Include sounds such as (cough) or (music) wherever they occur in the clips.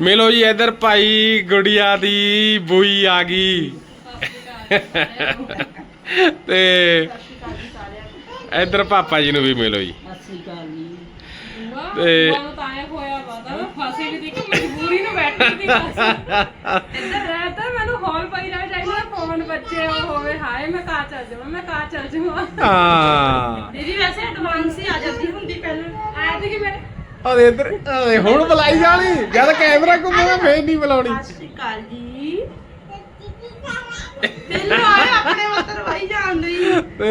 ਮਿਲੋ ਜੀ ਇਧਰ ਭਾਈ ਗੁੜੀਆ ਦੀ ਬੂਈ ਆ ਗਈ। ਤੇ ਇਧਰ ਪਾਪਾ ਜੀ ਨੂੰ ਵੀ ਮਿਲੋ ਜੀ। ਤੇ- ਤੇ ਤਾਂ ਇਹ ਹੋਇਆ ਪਤਾ ਮੈਂ ਫਸੀ ਵੀ ਦੀ ਕਿ ਮਜਬੂਰੀ ਨੂੰ ਬੈਠੀ ਦੀ ਬਸ ਇੱਧਰ ਰਹਿ ਤਾਂ ਮੈਨੂੰ ਹੌਲ ਪਈ ਰਹਿ ਚਾਹੀਦਾ ਫੋਨ ਬੱਚੇ ਉਹ ਹੋਵੇ ਹਾਏ ਮੈਂ ਕਾ ਚੱਲ ਜਾਵਾਂ ਮੈਂ ਕਾ ਚੱਲ ਜਾਵਾਂ ਹਾਂ। ਦੀਦੀ ਵੈਸੇ ਐਡਵਾਂਸ ਹੀ ਆ ਜਾਂਦੀ ਹੁੰਦੀ ਪਹਿਲਾਂ। ਆਇਆ ਤੇ ਕਿ ਮੇਰੇ ਅਰੇ ਇਧਰ ਅਰੇ ਹੁਣ ਬੁਲਾਈ ਜਾਣੀ। ਜਦ ਕੈਮਰਾ ਘੁੰਮੇਗਾ ਫੇਰ ਨਹੀਂ ਬੁਲਾਉਣੀ। ਸਸਰੀ ਅਕਾਲ ਜੀ। ਪਹਿਲਾਂ ਆਏ ਆਪਣੇ ਮਤਰ ਵਾਈ ਜਾਂਦੀ ਤੇ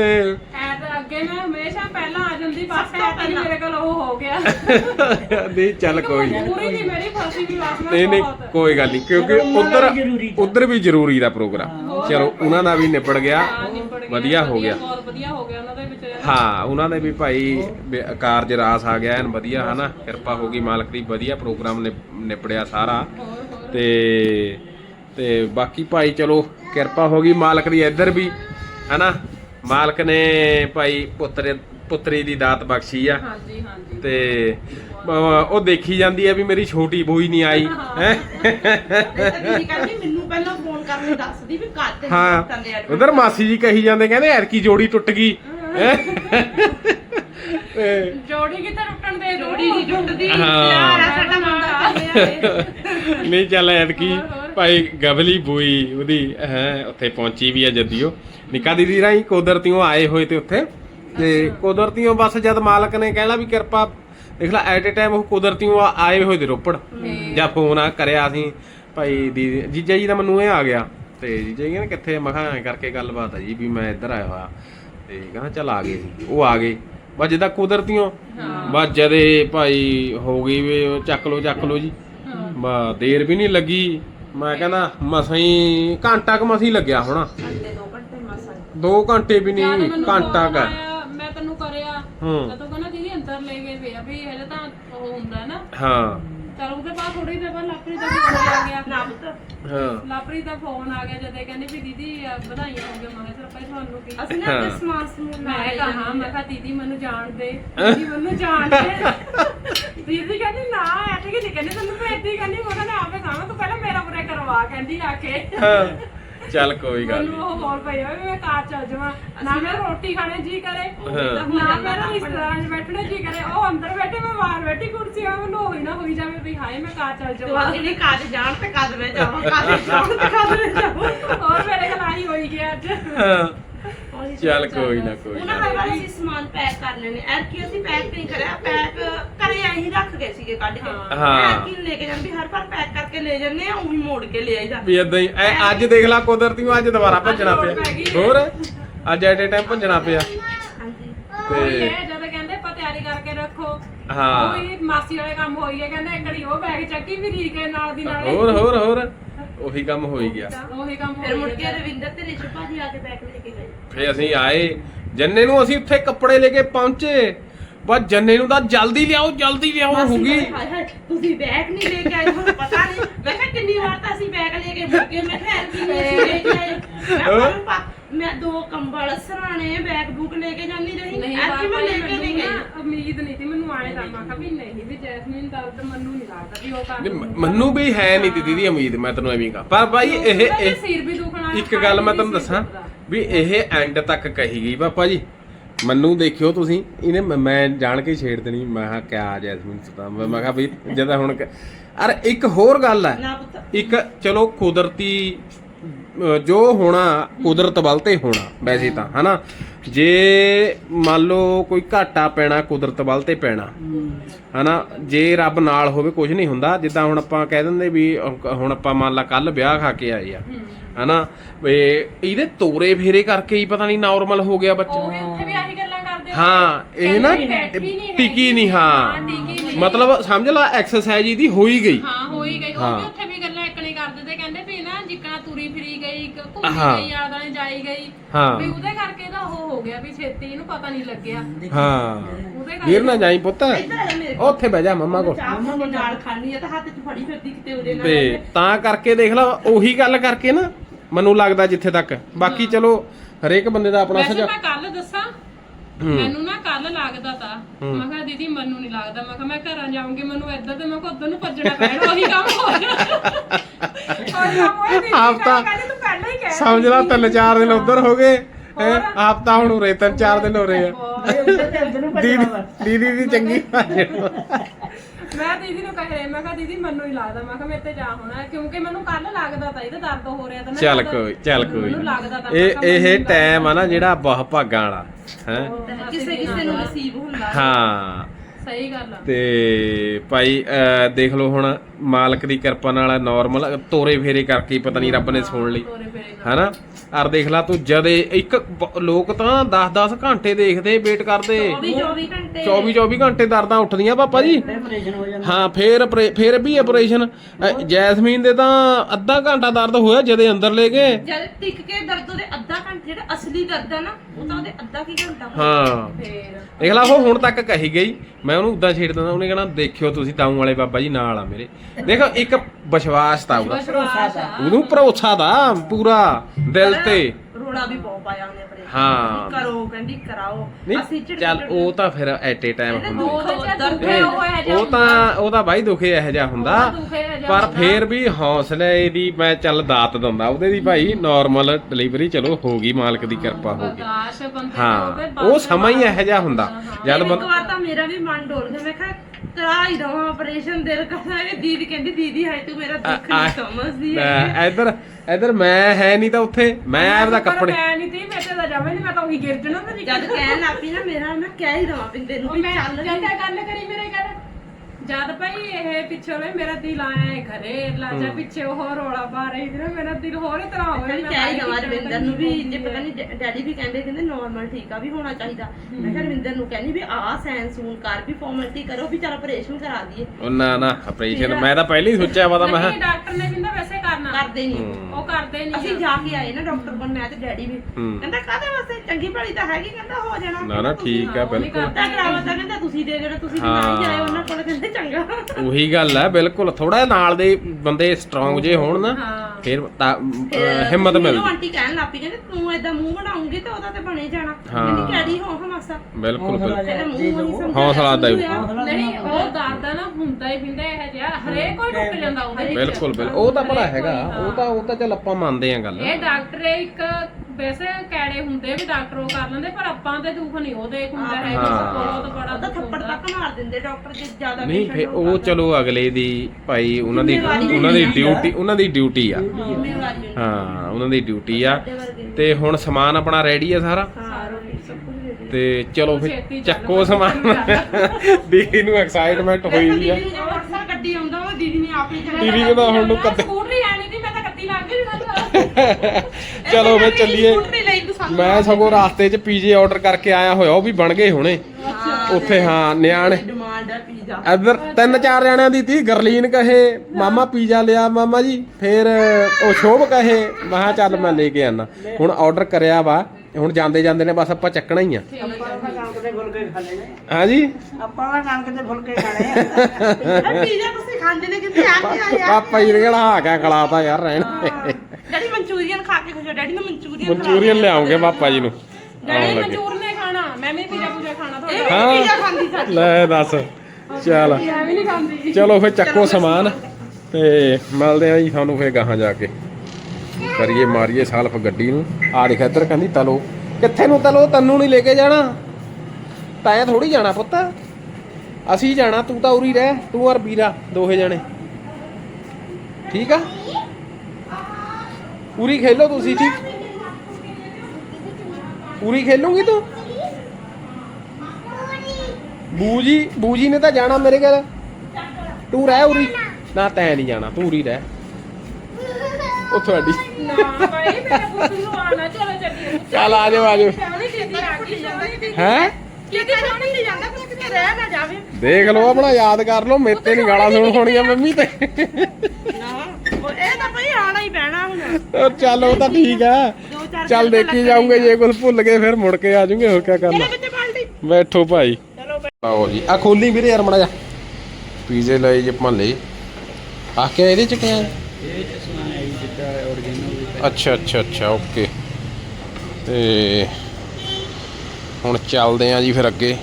ਐ ਤਾਂ ਅੱਗੇ ਮੈਂ ਹਮੇਸ਼ਾ ਪਹਿਲਾਂ ਆ ਜਾਂਦੀ ਬਸ ਐ ਤਾਂ ਨੀ ਮੇਰੇ ਕੋਲ ਉਹ ਹੋ ਗਿਆ। (laughs) ਨਹੀਂ ਚੱਲ ਕੋਈ ਨਹੀਂ। ਪੂਰੀ ਦੀ ਮੇਰੀ ਫਸੀ ਵੀ ਬਸ ਮੈਂ ਨਹੀਂ ਕੋਈ ਗੱਲ ਨਹੀਂ ਕਿਉਂਕਿ ਉਧਰ ਉਧਰ ਵੀ ਜ਼ਰੂਰੀ ਦਾ ਪ੍ਰੋਗਰਾਮ। ਚਲੋ ਉਹਨਾਂ ਦਾ ਵੀ ਨਿਪੜ ਗਿਆ, ਵਧੀਆ ਹੋ ਗਿਆ। ਬਹੁਤ ਵਧੀਆ ਹੋ ਗਿਆ ਉਹਨਾਂ ਦੇ ਵਿੱਚ। ਹਾਂ ਉਹਨਾਂ ਦੇ ਵੀ ਭਾਈ ਬ- ਕਾਰਜ ਰਾਸ ਆ ਗਿਆ ਐਨ ਵਧੀਆ ਹਨਾ? ਕਿਰਪਾ ਹੋ ਗਈ ਮਾਲਕ ਦੀ ਵਧੀਆ ਪ੍ਰੋਗਰਾਮ ਨਿਪ- ਨਿਪੜਿਆ ਸਾਰਾ। ਹੋਰ ਹੋਰ। ਤੇ ਤੇ ਬਾਕੀ ਭਾਈ ਚਲੋ ਕਿਰਪਾ ਹੋ ਗਈ ਮਾਲਕ ਦੀ ਇੱਧਰ ਵੀ ਹਨਾ? ਮਾਲਕ ਨੇ ਭਾਈ ਪੁੱਤਰ ਪੁੱਤਰੀ ਦੀ ਦਾਤ ਬਖਸ਼ੀ ਆ। ਹਾਂਜੀ ਹਾਂਜੀ। ਤੇ ਉਹ ਦੇਖੀ ਜਾਂਦੀ ਹੈ ਵੀ ਮੇਰੀ ਛੋਟੀ ਬੋਈ ਨਹੀਂ ਆਈ ਹੈ। ਕਹਿੰਦੀ ਮੈਨੂੰ ਪਹਿਲਾਂ ਫੋਨ ਕਰਕੇ ਦੱਸਦੀ ਵੀ ਕੱਦ ਹੀ। ਉਧਰ ਮਾਸੀ ਜੀ ਕਹੀ ਜਾਂਦੇ ਕਹਿੰਦੇ ਐਰਕੀ ਜੋੜੀ ਟੁੱਟ ਗਈ। (laughs) ਜੋੜੀ ਕਿੱਥੇ ਟੁੱਟਣ ਦੇ? ਦੋ ਜੋੜੀ ਨਹੀਂ ਟੁੱਟਦੀ। ਹਾਂ। ਪਿਆਰ ਆ ਸਾਡਾ ਮੁੰਡਾ। (laughs) ਨਹੀਂ ਚੱਲ ਐਤਕੀ। ਭਾਈ ਗਵਲੀ ਬੂਈ ਉਹਦੀ ਹੈ ਉੱਥੇ ਪਹੁੰਚੀ ਵੀ ਆ ਜੱਦੀਓ। ਨਿੱਕਾ ਦੀਦੀ ਰਾਹੀਂ ਕੁਦਰਤੀਓ ਆਏ ਹੋਏ ਤੇ ਉੱਥੇ। ਤੇ ਕੁਦਰਤੀਓ ਬਸ ਜਦ ਮਾਲਕ ਨੇ ਕਹਿਣਾ ਵੀ ਕਿਰਪਾ ਦੇਖ ਲੈ ਐਟ ਅ ਟਾਈਮ ਉਹ ਕੁਦਰਤੀਓ ਆਏ ਹੋਏ ਤੇ ਰੋਪੜ। ਜਾਂ ਫੋਨ ਆ ਕਰਿਆ ਅਸੀਂ ਭਾਈ ਦੀਦੀ ਜੀਜਾ ਜੀ ਦਾ ਮੈਨੂੰ ਇਹ ਆ ਗਿਆ। ਤੇ ਜੀਜਾ ਜੀ ਕਹਿੰਦੇ ਕਿੱਥੇ? ਮੈਂ ਕਿਹਾ ਐਂ ਕਰਕੇ ਗੱਲਬਾਤ ਆ ਜੀ ਵੀ ਮੈਂ ਇੱਧਰ ਆਇਆ ਹੋਇਆ। ਤੇ ਕਹਿੰਦਾ ਚੱਲ ਆ ਗਏ ਸੀ। ਉਹ ਆ ਗਏ। ਬਸ ਜਿੱਦਾਂ ਕੁਦਰਤੀਓ। ਬਸ ਜਦੇ ਭਾਈ ਹੋ ਗਈ ਵੀ ਉਹ ਚੱਕ ਲੋ ਚੱਕ ਲੋ ਜੀ। ਬਾ ਦੇਰ ਵੀ ਨਹੀਂ ਲੱਗੀ। ਮੈਂ ਕਹਿੰਦਾ ਮਸਾਂ ਹੀ ਘੰਟਾ ਕੁ ਮਸਾਂ ਹੀ ਲੱਗਿਆ ਹੋਣਾ। ਘੰਟੇ ਦੋ ਘੰਟੇ ਮਸਾਂ। 2 ਘੰਟੇ ਵੀ ਨਹੀਂ ਘੰਟਾ ਕਾ। ਮੈਂ ਤੈਨੂੰ ਕਰਿਆ। ਹੂੰ। ਤਾਂ ਤੂੰ ਕਹਿੰਦਾ ਦੀਦੀ ਅੰਦਰ ਲੈ ਗਏ ਵੇ ਆ ਵੀ ਹਲੇ ਤਾਂ ਉਹ ਹੁੰਦਾ ਨਾ। ਹਾਂ। ਚਲ ਉਹਦੇ ਬਾਅਦ ਥੋੜੀ ਦੇਰ ਬਾਅਦ ਲਾਪਰੀ ਦਾ ਫੋਨ ਆ ਗਿਆ। ਨਾ ਪੁੱਤ ਹਾਂ। ਲਾਪਰੀ ਦਾ ਫੋਨ ਆ ਗਿਆ ਜਦੇ ਕਹਿੰਦੀ ਵੀ ਦੀਦੀ ਅਹ ਵਧਾਈਆਂ ਹੋ ਗਈਆਂ। ਮੈਂ ਕਿਹਾ ਚਲ ਭਾਈ ਤੁਹਾਨੂੰ ਕੀ? ਅਸੀਂ ਨਾ ਹਾਂ। ਤੇ ਸਮਾਨ ਸਮੂਨ ਮੈਂ ਕਹਾ ਮੈਂ ਕਿਹਾ ਦੀਦੀ ਮੈਨੂੰ ਜਾਣ ਦੇ। ਦੀਦੀ ਮੈਨੂੰ ਜਾਣ ਦੇ। ਦੀਦੀ ਕਹਿੰਦੀ ਨਾ ਐਸੇ ਕਿ ਨਹੀਂ ਕਹਿੰਦੀ ਤੈਨੂੰ ਭੇਜਦੀ ਕਹਿੰਦੀ ਮੈਂ ਕਹਿੰਦਾ ਆਪੇ ਖਾਣਾ ਤੂੰ ਪਹਿਲਾਂ ਮੇਰਾ ਬੁਰੇ ਕਰਵਾ ਕਹਿੰਦੀ ਆ ਕੇ। ਹਾਂ। ਚੱਲ ਕੋਈ ਗੱਲ ਮੈਨੂੰ ਉਹ ਹੋਰ ਪਈ ਹੋਵੇ ਮੈਂ ਕਾਰ ਚੱਲ ਜਾਵਾਂ। ਨਾ ਮੈਂ ਰੋਟੀ ਖਾਣੇ ਜੀ ਕਰੇ। ਹਾਂ। ਨਾ ਮੇਰਾ ਰਿਸ਼ਤੇਦਾਰਾਂ 'ਚ ਬੈਠਣੇ ਜੀ ਕਰੇ। ਉਹ ਅੰਦਰ ਬੈਠੇ ਮੈਂ ਬਾਹਰ ਬੈਠੀ ਕੁਰਸੀ ਆ ਮੈਨੂੰ ਹੋਈ ਨਾ ਹੋਈ ਜਾਵੇ ਵੀ ਹਾਏ ਮੈਂ ਕਾਰ ਚੱਲ ਜਾਵਾਂ। ਜਵਾਬ ਇਹਨੇ ਕੱਦ ਜਾਣ ਤੇ ਕੱਦ ਵਿੱਚ ਜਾਵਾਂ ਕੱਦ ਜਾਣ ਤੇ ਕੱਦ ਵਿੱਚ ਜਾਵਾਂ। ਹੋਰ ਮੇਰੇ ਖਲਾਈ ਹੋਈ ਗਿਆ ਅੱਜ। ਹਾਂ। ਚੱਲ ਕੋਈ ਨਾ ਕੋਈ ਉਹਨਾਂ ਨਾ। ਹਰ ਵਾਰ ਅਸੀਂ ਸਮਾਨ ਪੈਕ ਕਰ ਲੈਣੇ ਐਰ ਕੀ ਅਸੀਂ ਪੈਕ ਨਹੀਂ ਕਰਿਆ ਪੈਕ ਘਰੇ ਆਹੀ ਰੱਖ ਗਏ ਸੀਗੇ ਕੱਢ ਕੇ। ਹਾਂ। ਐਰ ਕੀ ਲੈ ਕੇ ਜਾਂਦੇ ਹਰ ਵਾਰ ਪੈਕ ਕਰਕੇ ਲੈ ਜੰਨੇ ਆ ਉਹੀ ਮੋੜ ਕੇ ਲੈ ਆਈਦਾ। ਵੀ ਇਦਾਂ ਹੀ ਐ ਅੱਜ ਦੇਖ ਲਾ ਕੁਦਰਤੀ ਅੱਜ ਦੁਬਾਰਾ ਭੱਜਣਾ ਲੋੜ ਪਿਆ। ਪੈ ਗਈ। ਹੋਰ? ਅੱਜ ਐਟ ਟਾਈਮ ਭੱਜਣਾ ਪਿਆ। ਹਾਂਜੀ। ਤੇ ਜਦ ਕਹਿੰਦੇ ਆਪਾਂ ਤਿਆਰੀ ਕਰਕੇ ਰੱਖੋ ਹਾਂ। ਉਹੀ ਮਾਸੀ ਵਾਲੇ ਕੰਮ ਹੋਈ ਹੈ ਕਹਿੰਦੇ ਇਕੜੀ ਉਹ ਬੈਗ ਚੱਕੀ ਵੀ ਰੀਕੇ ਨਾਲ ਦੀ ਨਾਲ ਹੋਰ ਹੋਰ ਹੋਰ। ਉਹੀ ਕੰਮ ਹੋ ਹੀ ਗਿਆ। ਉਹੀ ਕੰਮ ਫਿਰ ਹੋਈ ਮੁੜ ਕੇ ਰਵਿੰਦਰ ਤੇ ਰਿਸ਼ੂ ਭਾਜੀ ਆ ਕੇ ਪੈਕ ਲੈ ਕੇ ਗਏ। ਫੇ ਅਸੀਂ ਆਏ। ਜੰਨੇ ਨੂੰ ਅਸੀਂ ਉੱਥੇ ਕੱਪੜੇ ਲੈ ਕੇ ਪਹੁੰਚੇ। ਬਸ ਜੰਨੇ ਨੂੰ ਤਾਂ ਜਲਦੀ ਲਿਆਓ ਜਲਦੀ ਲਿਆਓ ਹੋ ਗਈ ਤੁਸੀਂ ਬੈਗ ਨਹੀਂ ਲੈ ਕੇ ਆਏ ਤੁਹਾਨੂੰ ਪਤਾ ਨਹੀਂ। ਮੈਂ ਕਿਹਾ ਕਿੰਨੀ ਵਾਰ ਤਾਂ ਅਸੀਂ ਬੈਗ ਲੈ ਕੇ ਮੈਂ ਐਰ ਕੀ ਨਹੀਂ ਅਸੀਂ ਲੈ ਕੇ ਆਏ। ਮੈਂ ਕਿਹਾ, ਪਾ- ਮੈਂ ਦੋ ਕੰਬਲ ਸਰਾਣੇ ਬੈਗ ਬੁੱਕ ਲੈ ਕੇ ਜਾਂਦੀ ਰਹੀ। ਨਹੀਂ ਐਰ ਕੀ ਮੈਂ ਲੈ ਕੇ ਨਹੀਂ ਗਈ। ਉਮੀਦ ਨਹੀਂ ਸੀ ਮੈਨੂੰ ਆਏ ਤਾਂ ਮੈਂ ਕਿਹਾ ਵੀ ਨਹੀਂ ਵੀ ਜੈਸਮੀਨ ਦਾ ਤਾਂ ਮੈਨੂੰ ਨਹੀਂ ਲੱਗਦਾ ਵੀ ਉਹ ਕਰ ਨਹੀਂ, ਮ- ਮੈਨੂੰ ਵੀ ਹੈ ਨਹੀਂ ਤੀ ਦੀਦੀ ਉਮੀਦ ਮੈਂ ਤੈਨੂੰ ਐਵੇਂ ਕਹਾਂ। ਪਰ ਭਾਈ ਇਹ ਉਹਦਾ ਇਹ ਸਿਰ ਵੀ ਦੁਖਣਾ ਇੱਕ ਗੱਲ ਮੈਂ ਤੁਹਾਨੂੰ ਦੱਸਾਂ ਵੀ ਇਹ ਐਂਡ ਤੱਕ ਕਹੀ ਗਈ ਪਾਪਾ ਜੀ। ਮੈਨੂੰ ਦੇਖਿਓ ਤੁਸੀਂ ਇਹਨੇ ਮ- ਮੈਂ ਜਾਣ ਕੇ ਛੇੜ ਦੇਣੀ। ਮੈਂ ਕਿਹਾ ਕਿਆ ਜੈਸਮੀਨ ਸਤਾ। ਮੈਂ ਕਿਹਾ ਵੀ ਜਦੋਂ ਹੁਣ ਕ- ਅਰ ਇੱਕ ਹੋਰ ਗੱਲ ਹੈ। ਨਾ ਪੁੱਤ। ਇੱਕ ਚਲੋ ਕੁਦਰਤੀ ਜੋ ਹੋਣਾ ਕੁਦਰਤ ਵੱਲ ਤੇ ਹੋਣਾ ਵੈਸੇ ਤਾਂ ਹਨਾ? ਜੇ ਮੰਨ ਲਓ ਕੋਈ ਘਾਟਾ ਪੈਣਾ ਕੁਦਰਤ ਵੱਲ ਤੇ ਪੈਣਾ ਹਨਾ? ਜੇ ਰੱਬ ਨਾਲ ਹੋਵੇ ਕੁਝ ਨਹੀਂ ਹੁੰਦਾ। ਜਿੱਦਾਂ ਹੁਣ ਆਪਾਂ ਕਹਿ ਦਿੰਦੇ ਵੀ ਹੁਣ ਆਪਾਂ ਮੰਨ ਲਾ ਕੱਲ ਵਿਆਹ ਖਾ ਕੇ ਆਏ ਆ ਹਨਾ? ਵੀ ਇਹਦੇ ਤੋਰੇ ਫੇਰੇ ਕਰਕੇ ਹੀ ਪਤਾ ਨਹੀਂ ਨਾਰਮਲ ਹੋ ਗਿਆ ਬੱਚਾ। ਉਹ ਵੀ ਉੱਥੇ ਵੀ ਆਹੀ ਗੱਲਾਂ ਕਰਦੇ ਹੋਣਗੇ। ਹਾਂ ਇਹ ਨਾ ਟਿਕੀ ਨਹੀਂ ਹਾਂ। ਮਤਲਬ ਸਮਝ ਲਾ ਐਕਸਰਸਾਈਜ਼ ਇਹਦੀ ਹੋ ਹੀ ਗਈ। ਹਾਂ ਹੋਈ ਗਈ। ਉਹ ਉੱਥੇ ਵੀ ਗੱਲਾਂ ਇਕਣੀ ਕਰਦੇ ਤੇ ਕਹਿੰਦੇ ਵੀ ਨਾ ਜਿੱਕਣਾ ਤੁਰੀ ਫਿਰੀ ਹਾਂ। ਗਈ ਆਦਾਂ ਜਾਈ ਗਈ। ਹਾਂ। ਵੀ ਉਹਦੇ ਕਰਕੇ ਤਾਂ ਉਹ ਹੋ ਗਿਆ ਵੀ ਛੇਤੀ ਇਹਨੂੰ ਪਤਾ ਨਹੀਂ ਲੱਗਿਆ। ਹਾਂ। ਉਹਦੇ ਵੀਰ ਨਾ ਜਾਈ ਪੁੱਤ। ਉੱਥੇ ਬਹਿ ਜਾ ਮੰਮਾ ਕੋਲ। ਚਾਹ ਮੰਮਾ ਨਾਲ ਖਾਣੀ ਆ ਤਾਂ ਹੱਥ 'ਚ ਫੜੀ ਫਿਰਦੀ ਕਿਤੇ ਉਹਦੇ ਨਾਲ। ਤੇ ਤਾਂ ਕਰਕੇ ਦੇਖ ਲਾ ਉਹੀ ਗੱਲ ਕਰਕੇ ਨਾ ਮੈਨੂੰ ਲੱਗਦਾ ਜਿੱਥੇ ਤੱਕ। ਬਾਕੀ ਚਲੋ ਹਰੇਕ ਬੰਦੇ ਦਾ ਆਪਣਾ ਵੈਸੇ ਸੁਝਾਅ ਮੈਂ ਕੱਲ ਦੱਸਾਂ ਮੈਨੂੰ ਨਾ ਕੱਲ ਲੱਗਦਾ ਤਾ। ਮੈਂ ਕਿਹਾ ਦੀਦੀ ਮੈਨੂੰ ਨਹੀਂ ਲੱਗਦਾ। ਮੈਂ ਕਿਹਾ ਮੈਂ ਘਰਾਂ ਜਾਊਂਗੀ ਮੈਨੂੰ ਇੱਧਰ ਤੇ ਮੈਂ ਕਿਹਾ ਉੱਧਰ ਨੂੰ ਭੱਜਣਾ ਪੈਣਾ ਉਹੀ ਕੰਮ ਹੋ ਹਫ਼ਤਾ- ਕਹਿੰਦੀ ਤੂੰ ਪਹਿਲਾਂ ਹੀ ਕਹਿ ਸਮਝ ਲਾ ਤਿੰਨ ਚਾਰ ਦਿਨ ਉਧਰ ਹੋ ਗਏ। ਹਫਤਾ ਹੁਣ ਉਰੇ ਤਿੰਨ ਚਾਰ ਦਿਨ ਹੋ ਰਹੇ ਆ ਦੀਦੀ ਦੀਦੀ ਦੀ ਚੰਗੀ ਮੈਂ ਦੀਦੀ ਨੂੰ ਕਹਿ ਮੈਂ ਕਿਹਾ ਦੀਦੀ ਮੈਨੂੰ ਹੀ ਲੱਗਦਾ। ਮੈਂ ਕਿਹਾ ਮੇਰੇ ਤੇ ਜਾ ਹੋਣਾ। ਕਿਉਂਕਿ ਮੈਨੂੰ ਕੱਲ ਲੱਗਦਾ ਤਾਂ ਇਹਦਾ ਦਰਦ ਹੋ ਰਿਹਾ ਤਾਂ ਚੱਲ ਕੋਈ ਚੱਲ ਕੋਈ ਮੈਨੂੰ ਲੱਗਦਾ ਤਾਂ ਇਹ ਇਹ ਟਾਈਮ ਆ ਨਾ ਜਿਹੜਾ ਬਹੁਤ ਭਾਗਾਂ ਵਾਲਾ। ਹੈ? ਕਿਸੇ ਕਿਸੇ ਨੂੰ ਨਸੀਬ ਹੁੰਦਾ। ਹਾਂ। ਸਹੀ ਗੱਲ ਆ। ਤੇ ਭਾਈ ਅਹ, ਦੇਖ ਲਓ ਹੁਣ ਮਾਲਕ ਦੀ ਕਿਰਪਾ ਨਾਲ ਨਾਰਮਲ ਤੋਰੇ ਫੇਰੇ ਕਰਕੇ ਹੀ ਪਤਾ ਨਹੀਂ ਰੱਬ ਨੇ ਸੁਣ ਲਈ। ਤੋਰੇ ਫੇਰੇ ਨਾਲ। ਹਨਾ? ਅਰ ਦੇਖ ਲਾ ਤੂੰ ਜਦੇ ਇੱਕ ਬ- ਲੋਕ ਤਾਂ 10-10 ਘੰਟੇ ਦੇਖਦੇ ਵੇਟ ਕਰਦੇ। 24 24 ਘੰਟੇ। 24-24 ਘੰਟੇ ਦਰਦਾਂ ਉੱਠਦੀਆਂ ਪਾਪਾ ਜੀ। ਹਾਂ ਫੇਰ ਆਪਰੇ- ਫੇਰ ਵੀ ਆਪਰੇਸ਼ਨ ਜੈਸਮੀਨ ਦੇ ਤਾਂ ਅੱਧਾ ਘੰਟਾ ਦਰਦ ਹੋਇਆ ਜਦੇ ਅੰਦਰ ਲੈ ਗਏ ਜਦ ਟਿਕ ਕੇ ਦਰਦ ਉਹਦੇ ਅੱਧਾ ਘੰਟਾ ਜਿਹੜਾ ਅਸਲੀ ਦਰਦ ਹੈ ਨਾ ਉਹ ਤਾਂ ਉਹਦੇ ਅੱਧਾ ਕੀ ਘੰਟਾ ਹੋਇਆ। ਹਾਂ। ਫੇਰ। ਦੇਖ ਲਾ ਉਹ ਹੁਣ ਤੱਕ ਕਹੀ ਗਈ। ਮੈਂ ਉਹਨੂੰ ਉਦਾਂ ਛੇੜ ਦਿੰਦਾ ਉਹਨੇ ਕਹਣਾ ਦੇਖਿਓ ਤੁਸੀਂ ਤਾਊ ਵਾਲੇ ਬਾਬਾ ਜੀ ਨਾਲ ਆ ਮੇਰੇ। ਦੇਖੋ ਇੱਕ ਵਿਸ਼ਵਾਸ ਤਾਂ ਉਹਦਾ। ਉਹਨੂੰ ਭਰੋਸਾ ਦਾ ਪੂਰਾ ਦਿਲ ਤੇ। ਰੋਲਾ ਵੀ ਬਹੁਤ ਪਾਇਆ ਉਹਨੇ ਆਪਣੇ। ਹਾਂ। ਕਰੋ ਕਹਿੰਦੀ ਕਰਾਓ। ਨਹੀਂ ਝਿੜਕ ਚੱਲ ਝਿੜਕ- ਉਹ ਤਾਂ ਫਿਰ ਐਟ ਏ ਟਾਈਮ ਇਹਦੇ ਹੁੰਦਾ। ਦੋ ਉਹਦੇ ਚ ਦਰਦ ਦੁੱਖ ਉਹ ਹੈ ਇਹ- ਉਹ ਤਾਂ ਉਹਦਾ ਬਾਈ ਦੁਖੇ ਇਹੋ ਜਿਹਾ ਹੁੰਦਾ। ਉਹਦਾ ਦੁੱਖ ਇਹੋ ਜਿਹਾ ਪਰ ਹੁੰਦਾ। ਫੇਰ ਵੀ ਹੌਸਲੇ ਦੀ ਮੈਂ ਚੱਲ ਦਾਤ ਦਿੰਦਾ। ਉਹਦੇ ਦੀ ਭਾਈ ਨਾਰਮਲ ਡਿਲੀਵਰੀ ਚਲੋ ਹੋ ਗਈ ਮਾਲਕ ਦੀ ਕਿਰਪਾ ਹੋ ਗਈ। ਬਰਦਾਸ਼ਤ ਬੰਦੇ ਤੋਂ ਹਾਂ ਉਹ ਸਮਾਂ ਹੀ ਇਹੋ ਜਿਹਾ ਹੁੰਦਾ। ਜਦ ਇੱਕ ਬੰਦ ਵਾਰ ਤਾਂ ਮੇਰਾ ਵੀ ਮਨ ਡੋਲ ਗਿਆ। ਮੈਂ ਕਿਹਾ ਕਰਾ ਹੀ ਦਵਾਂ ਆਪਰੇਸ਼ਨ ਦਿਲ ਕਰਦਾ ਹੈ ਦੀਦੀ ਕਹਿੰਦੀ ਦੀਦੀ ਹਾਏ ਤੂੰ ਮੇਰਾ ਦੁੱਖ ਨਹੀਂ ਸਮਝਦੀ ਹੈ। ਮੈਂ ਇੱਧਰ ਇੱਧਰ ਮੈਂ ਹੈ ਨਹੀਂ ਤਾਂ ਉੱਥੇ ਮੈਂ ਆਪਦਾ ਕੱਪੜੇ ਮੈਂ ਨਹੀਂ ਤੀ ਮੈਂ ਤੇ ਤਾਂ ਜਾਵੇਂ ਨਹੀਂ ਮੈਂ ਤਾਂ ਉਹੀ ਗਿਰ ਜਣਾ ਤੇ ਜਦ ਕਹਿਣ ਲੱਗ ਪਈ ਨਾ ਮੇਰਾ ਮੈਂ ਕਹਿ ਹੀ ਦਵਾਂ ਪਿੰਦੇ ਨੂੰ ਵੀ ਮੈਂ ਚੱਲ ਜਦ ਤੱਕ ਗੱਲ ਕਰੀ ਮੇਰੇ ਘਰ ਜਦ ਭਾਈ ਇਹ ਪਿੱਛੋਂ ਮੇਰਾ ਦਿਲ ਆਇਆ ਹੈ ਘਰੇ ਲਾਜਾ ਪਿੱਛੇ ਉਹ ਰੋਲਾ ਪਾ ਰਹੀ ਸੀ ਨਾ ਮੇਰਾ ਦਿਲ ਹੋਰ ਹੀ ਤਰ੍ਹਾਂ ਮੈਂ ਮੈਂ ਹੀ ਭਾਈ ਦਵਾਂ ਕਿੱਥੇ ਰਵਿੰਦਰ ਨੂੰ ਵੀ ਜੇ ਪਤਾ ਨਹੀਂ ਡੈਡੀ ਵੀ ਕਹਿੰਦੇ ਕਹਿੰਦੇ ਨਾਰਮਲ ਠੀਕ ਆ ਵੀ ਹੋਣਾ ਚਾਹੀਦਾ। ਮੈਂ ਕਿਹਾ ਰਵਿੰਦਰ ਨੂੰ ਕਹਿੰਦੀ ਵੀ ਆਹ ਸਾਇੰਸ ਸੂਨ ਕਰ ਵੀ ਫਾਰਮੈਲਿਟੀ ਕਰੋ ਵੀ ਚੱਲ ਆਪਰੇਸ਼ਨ ਕਰਾ ਦਈਏ। ਉਹ ਨਾ ਨਾ ਆਪਰੇਸ਼ਨ ਮੈਂ ਤਾਂ ਪਹਿਲਾਂ ਹੀ ਸੋਚਿਆ ਵਾ ਤਾਂ ਮੈਂ ਨਹੀਂ ਡਾਕਟਰ ਨੇ ਕਹਿੰਦਾ ਵੈਸੇ ਕਰਨਾ। ਕਰਦੇ ਨਹੀਂ ਉਹ ਕਰਦੇ ਨਹੀਂ ਅਸੀਂ ਜਾ ਕੇ ਆਏ ਨਾ ਡਾਕਟਰ ਕੋਲ ਮੈਂ ਤੇ ਡੈਡੀ ਵੀ। ਕਹਿੰਦਾ ਕਾਹਦੇ ਵਾਸਤੇ? ਚੰਗੀ ਭਲੀ ਤਾਂ ਹੈਗੀ ਕਹਿੰਦਾ ਹੋ ਜਾਣਾ। ਨਾ ਨਾ ਠੀਕ ਆ ਬਿਲਕੁਲ। ਤਾਂ ਕਰਾਵਾ ਤਾਂ ਕਹਿੰਦਾ ਤੁਸੀਂ ਦੇ ਦੇਣਾ ਤੁਸੀਂ ਹੀ ਜਾਏ ਉਹਨਾਂ ਕੋਲ ਕਹਿੰਦੇ ਚੰਗਾ। ਉਹੀ ਗੱਲ ਹੈ ਬਿਲਕੁਲ। ਥੋੜਾ ਨਾਲ ਦੇ ਬੰਦੇ ਸਟਰੋਂਗ ਜੇ ਹੋਣ ਨਾ ਹਾਂ। ਫਿਰ ਤਾਂ, ਅਹ, ਹਿੰਮਤ ਮਿਲਦੀ। ਆਂਟੀ ਕਹਿਣ ਲੱਪੀ ਕਹਿੰਦੇ ਤੂੰ ਏਦਾਂ ਮੂੰਹ ਬਣਾਉਂਗੀ ਤੇ ਉਹਦਾ ਤੇ ਬਣੇ ਜਾਣਾ। ਹਾਂ। ਕਹਿੰਦੀ ਡੈਡੀ ਹੋ ਹਮਾਸਾ। ਬਿਲਕੁਲ ਬਿਲਕੁਲ। ਤੇਰਾ ਮੂੰਹ ਨਹੀਂ ਸਮਝ ਹੌਸਲਾ ਦਿਓ। ਨਹੀਂ ਉਹ ਦਾਦਾ ਨਾ ਹੁੰਦਾ ਹੀ ਪਿੰਦਾ ਇਹ ਜਿਹਾ। ਹਰੇਕ ਕੋਈ ਟੁੱਟ ਜਾਂਦਾ ਉਹਦੇ ਵਿੱਚ। ਬਿਲਕੁਲ ਬਿਲਕੁਲ। ਉਹ ਤਾਂ ਭਲਾ ਹੈਗਾ। ਉਹ ਤਾਂ ਉਹ ਤਾਂ ਚੱਲ ਆਪਾਂ ਮੰਨਦੇ ਆ ਗੱਲ। ਇਹ ਡਾਕਟਰ ਇੱਕ ਵੈਸੇ ਕੈੜੇ ਹੁੰਦੇ ਵੀ ਡਾਕਟਰ ਉਹ ਕਰ ਲੈਂਦੇ ਪਰ ਆਪਾਂ ਦੇ ਦੁੱਖ ਨਹੀਂ ਉਹ ਦੇਖ ਹੁੰਦਾ ਹੈ ਹਾਂ। ਬਹੁਤ ਬੜਾ ਉਹਦਾ ਦੁੱਖ ਥੱਪੜ ਹੁੰਦਾ। ਤੱਕ ਮਾਰ ਦਿੰਦੇ ਡਾਕਟਰ ਜੇ ਜ਼ਿਆਦਾ ਨਹੀਂ patient ਫੇ ਹੋਊਗਾ ਉਹ ਚਲੋ ਅਗਲੇ ਦੀ ਭਾਈ ਉਹਨਾਂ ਦੀ ਜ਼ਿੰਮੇਵਾਰੀ ਉਹਨਾਂ ਦੀ ਹੁੰਦੀ ਆ। ਡਿਊਟੀ ਉਹਨਾਂ ਦੀ ਡਿਊਟੀ ਆ। ਜ਼ਿੰਮੇਵਾਰੀ ਹੁੰਦੀ ਹਾਂ ਉਹਨਾਂ ਦੀ ਡਿਊਟੀ ਆ। ਸਾਡੇ ਵਰਗੇ ਤੇ ਹੁਣ ਸਮਾਨ ਆਪਣਾ ਰੈਡੀ ਆ ਸਾਰਾ? ਹਾਂ ਰੋਟੀ ਸਭ ਕੁਝ ਦੇ ਦੇ ਤੇ ਚਲੋ ਫਿਰ ਛੇਤੀ ਚੱਲ, ਚੱਕੋ ਸਮਾਨ। ਦੀਦੀ ਨੂੰ ਐਕਸਾਈਟਮੈਂਟ ਹੋਈ ਵੀ ਆ। ਦੀਦੀ ਨੇ ਮੋਟਰਸਾਈਕਲ ਗੱਡੀ ਆਉਂਦਾ ਉਹ ਦੀਦੀ ਨੇ ਆਪੇ ਜਾਣਾ ਦੀਦੀ ਕਹਿੰਦਾ ਹੁਣ ਨੂੰ ਕੱਦ ਸਕੂਟਰੀ ਆਣੀ ਸੀ ਮੈਂ ਤਾਂ ਕੱਤੀ ਲੱਗ ਗਈ ਗੱਲ (laughs) ਚਲੋ ਫਿਰ ਚੱਲੀਏ। ਮੈਂ ਸਗੋਂ ਰਾਸਤੇ 'ਚ ਪੀਜੇ ਆਰਡਰ ਕਰਕੇ ਆਇਆ ਹੋਇਆ ਉਹ ਵੀ ਬਣ ਗਏ ਹੁਣੇ। ਉੱਥੇ ਹਾਂ ਨਿਆਣੇ। ਡਿਮਾਂਡ ਹੈ ਪੀਜ਼ਾ ਇੱਧਰ ਤਿੰਨ ਚਾਰ ਜਣਿਆਂ ਦੀ ਤੀ ਗਰਲੀਨ ਕਹੇ ਮਾਮਾ ਪੀਜ਼ਾ ਲਿਆ ਮਾਮਾ ਜੀ ਫਿਰ ਉਹ ਸ਼ੋਭ ਕਹੇ ਮੈਂ ਕਿਹਾ ਚੱਲ ਮੈਂ ਲੈ ਕੇ ਆਣਾ ਹੁਣ ਆਰਡਰ ਕਰਿਆ ਵਾ ਹੁਣ ਜਾਂਦੇ ਜਾਂਦੇ ਨੇ ਬਸ ਆਪਾਂ ਚੱਕਣਾ ਹੀ ਆ। ਲੈਣੇ। ਹਾਂਜੀ ਆਪਾਂ ਤਾਂ ਕਣਕ ਦੇ ਫੁਲਕੇ ਖਾਣੇ ਆ। (laughs) ਪੀਜ਼ਾ ਤੁਸੀਂ ਖਾਂਦੇ ਨੇ ਕਿੰਨੇ ਆ ਕੇ ਆਇਆ ਪਾਪਾ ਜੀ ਨੇ ਕਿਹੜਾ ਆ ਕੇ ਖਲਾਤਾ ਯਾਰ ਰਹਿਣ ਡੈਡੀ ਨੂੰ ਮਨਚੂਰੀਅਨ ਮਨਚੂਰੀਅਨ ਲਿਆਉਂਗੇ ਪਾਪਾ ਜੀ ਨੂੰ। ਡੈਡੀ ਆਉਣ ਲੱਗੇ। ਖਾਣਾ। ਮੈਂ ਵੀ ਪੀਜ਼ਾ ਪੂਜਾ ਖਾਣਾ ਤੁਹਾਡਾ। ਇਹ ਹਾਂ। ਲੈ ਦੱਸ ਚੱਲ। ਮੈਂ ਵੀ ਨਹੀਂ ਖਾਂਦੀ। ਚਲੋ ਫਿਰ ਚੱਕੋ ਸਮਾਨ ਤੇ ਮਿਲਦੇ ਆ ਜੀ ਤੁਹਾਨੂੰ ਫੇਰ ਗਾਹਾਂ ਜਾ ਕੇ। ਕਰੀਏ ਮਾਰੀਏ ਸਾਲਫ ਗੱਡੀ ਨੂੰ। ਆ ਦੇਖ ਇੱਧਰ ਕਹਿੰਦੀ ਤਲੋ। ਕਿੱਥੇ ਨੂੰ ਤਲੋ? ਤੈਨੂੰ ਨਹੀਂ ਲੈ ਕੇ ਜਾਣਾ। ਤੈਂ ਥੋੜੀ ਜਾਣਾ ਪੁੱਤ। ਅਸੀਂ ਜਾਣਾ ਤੂੰ ਤਾਂ ਉਰੀ ਰਹਿ। ਤੂੰ ਔਰ ਵੀਰਾ ਦੋਹੇ ਜਾਣੇ। ਠੀਕ ਆ? ਪੂਰੀ ਖੇਲੋ ਤੁਸੀਂ ਠੀਕ? ਪੂਰੀ ਖੇਲੂਗੀ ਤੂੰ? ਬੂਜੀ ਬੂਜੀ ਨੇ ਤਾਂ ਜਾਣਾ ਮੇਰੇ ਘਰ ਤੂੰ ਰਹਿ ਉਰੀ। ਨਾ ਤੈਂ ਨਹੀਂ ਜਾਣਾ ਤੂੰ ਉਰੀ ਰਹਿ। ਉਹ ਤੁਹਾਡੀ। ਨਾ ਭਾਈ ਮੇਰੇ ਪੁੱਤ ਨੂੰ ਆਣਾ ਚਲੋ ਚੱਲੀਏ। ਚੱਲ ਆ ਜਾਓ ਆ ਸੋਹਣੀ ਸੋਹਣੀ ਦੀਦੀ ਹੈ? ਕਿਤੇ ਸੋਣੀ ਨਹੀਂ ਜਾਂਦਾ ਕਿਤੇ ਰਹਿ ਨਾ ਜਾਵੇ। ਦੇਖ ਲਓ ਆਪਣਾ ਯਾਦ ਕਰ ਲਓ ਮੇਰੇ ਤੇ ਨਹੀਂ ਗਾਲਾਂ ਸੁਣ ਹੋਣੀਆਂ ਮੰਮੀ ਤੇ ਨਾ ਉਹ ਇਹ ਤਾਂ ਭਈ ਆਣਾ ਹੀ ਪੈਣਾ ਹੁਣ ਉਹ ਚੱਲ ਉਹ ਤਾਂ ਠੀਕ ਆ। ਚੱਲ ਦੇਖੀ ਜਾਊਂਗੇ ਜੇ ਕੁਝ ਭੁੱਲ ਗਏ ਫਿਰ ਮੁੜ ਕੇ ਆ ਜਾਊਂਗੇ ਹੋਰ ਕੀ ਕਰਨਾ। ਬੈਠੋ ਭਾਈ। ਆਓ ਜੀ। ਆ ਖੋਲੀ ਵੀਰੇ ਯਾਰ ਮੜਾ ਜਾ ਪੀਜ਼ੇ ਲਏ ਜੇ ਆਪਾਂ ਲੈ ਆ ਕੇ ਇਹਦੇ ਚ ਕਿਆ ਹੈ? ਅੱਛਾ ਅੱਛਾ ਅੱਛਾ ਓਕੇ। ਤੇ ਹੁਣ ਚੱਲਦੇ ਆਂ ਜੀ ਫਿਰ ਅੱਗੇ।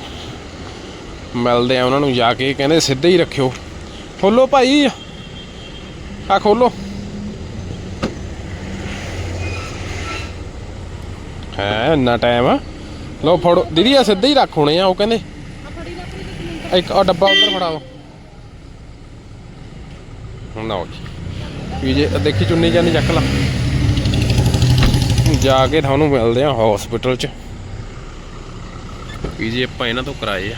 ਮਿਲਦੇ ਆ ਉਹਨਾਂ ਨੂੰ ਜਾ ਕੇ। ਕਹਿੰਦੇ ਸਿੱਧੇ ਹੀ ਰੱਖਿਓ। ਖੋਲੋ ਭਾਈ। ਆ ਖੋਲੋ। ਹੈ, ਇੰਨਾ ਟਾਈਮ ਆ। ਲਓ ਫੜੋ। ਦੀਦੀ ਆ ਸਿੱਧੇ ਹੀ ਰੱਖ ਹੋਣੇ ਆ, ਉਹ ਕਹਿੰਦੇ। ਇੱਕ ਆ ਡੱਬਾ ਉੱਧਰ ਫੜਾਓ। ਹੁਣ ਨਾ ਜੀ। ਵੀ ਜੇ ਦੇਖੀ ਚੁੰਨੀ ਜਾਨੀ ਚੱਕ ਲਾ। ਜਾ ਕੇ ਤੁਹਾਨੂੰ ਮਿਲਦੇ ਆ ਹਸਪੀਟਲ 'ਚ। ਵੀ ਜੀ ਆਪਾਂ ਇਹਨਾਂ ਤੋਂ ਕਰਾਏ ਆ।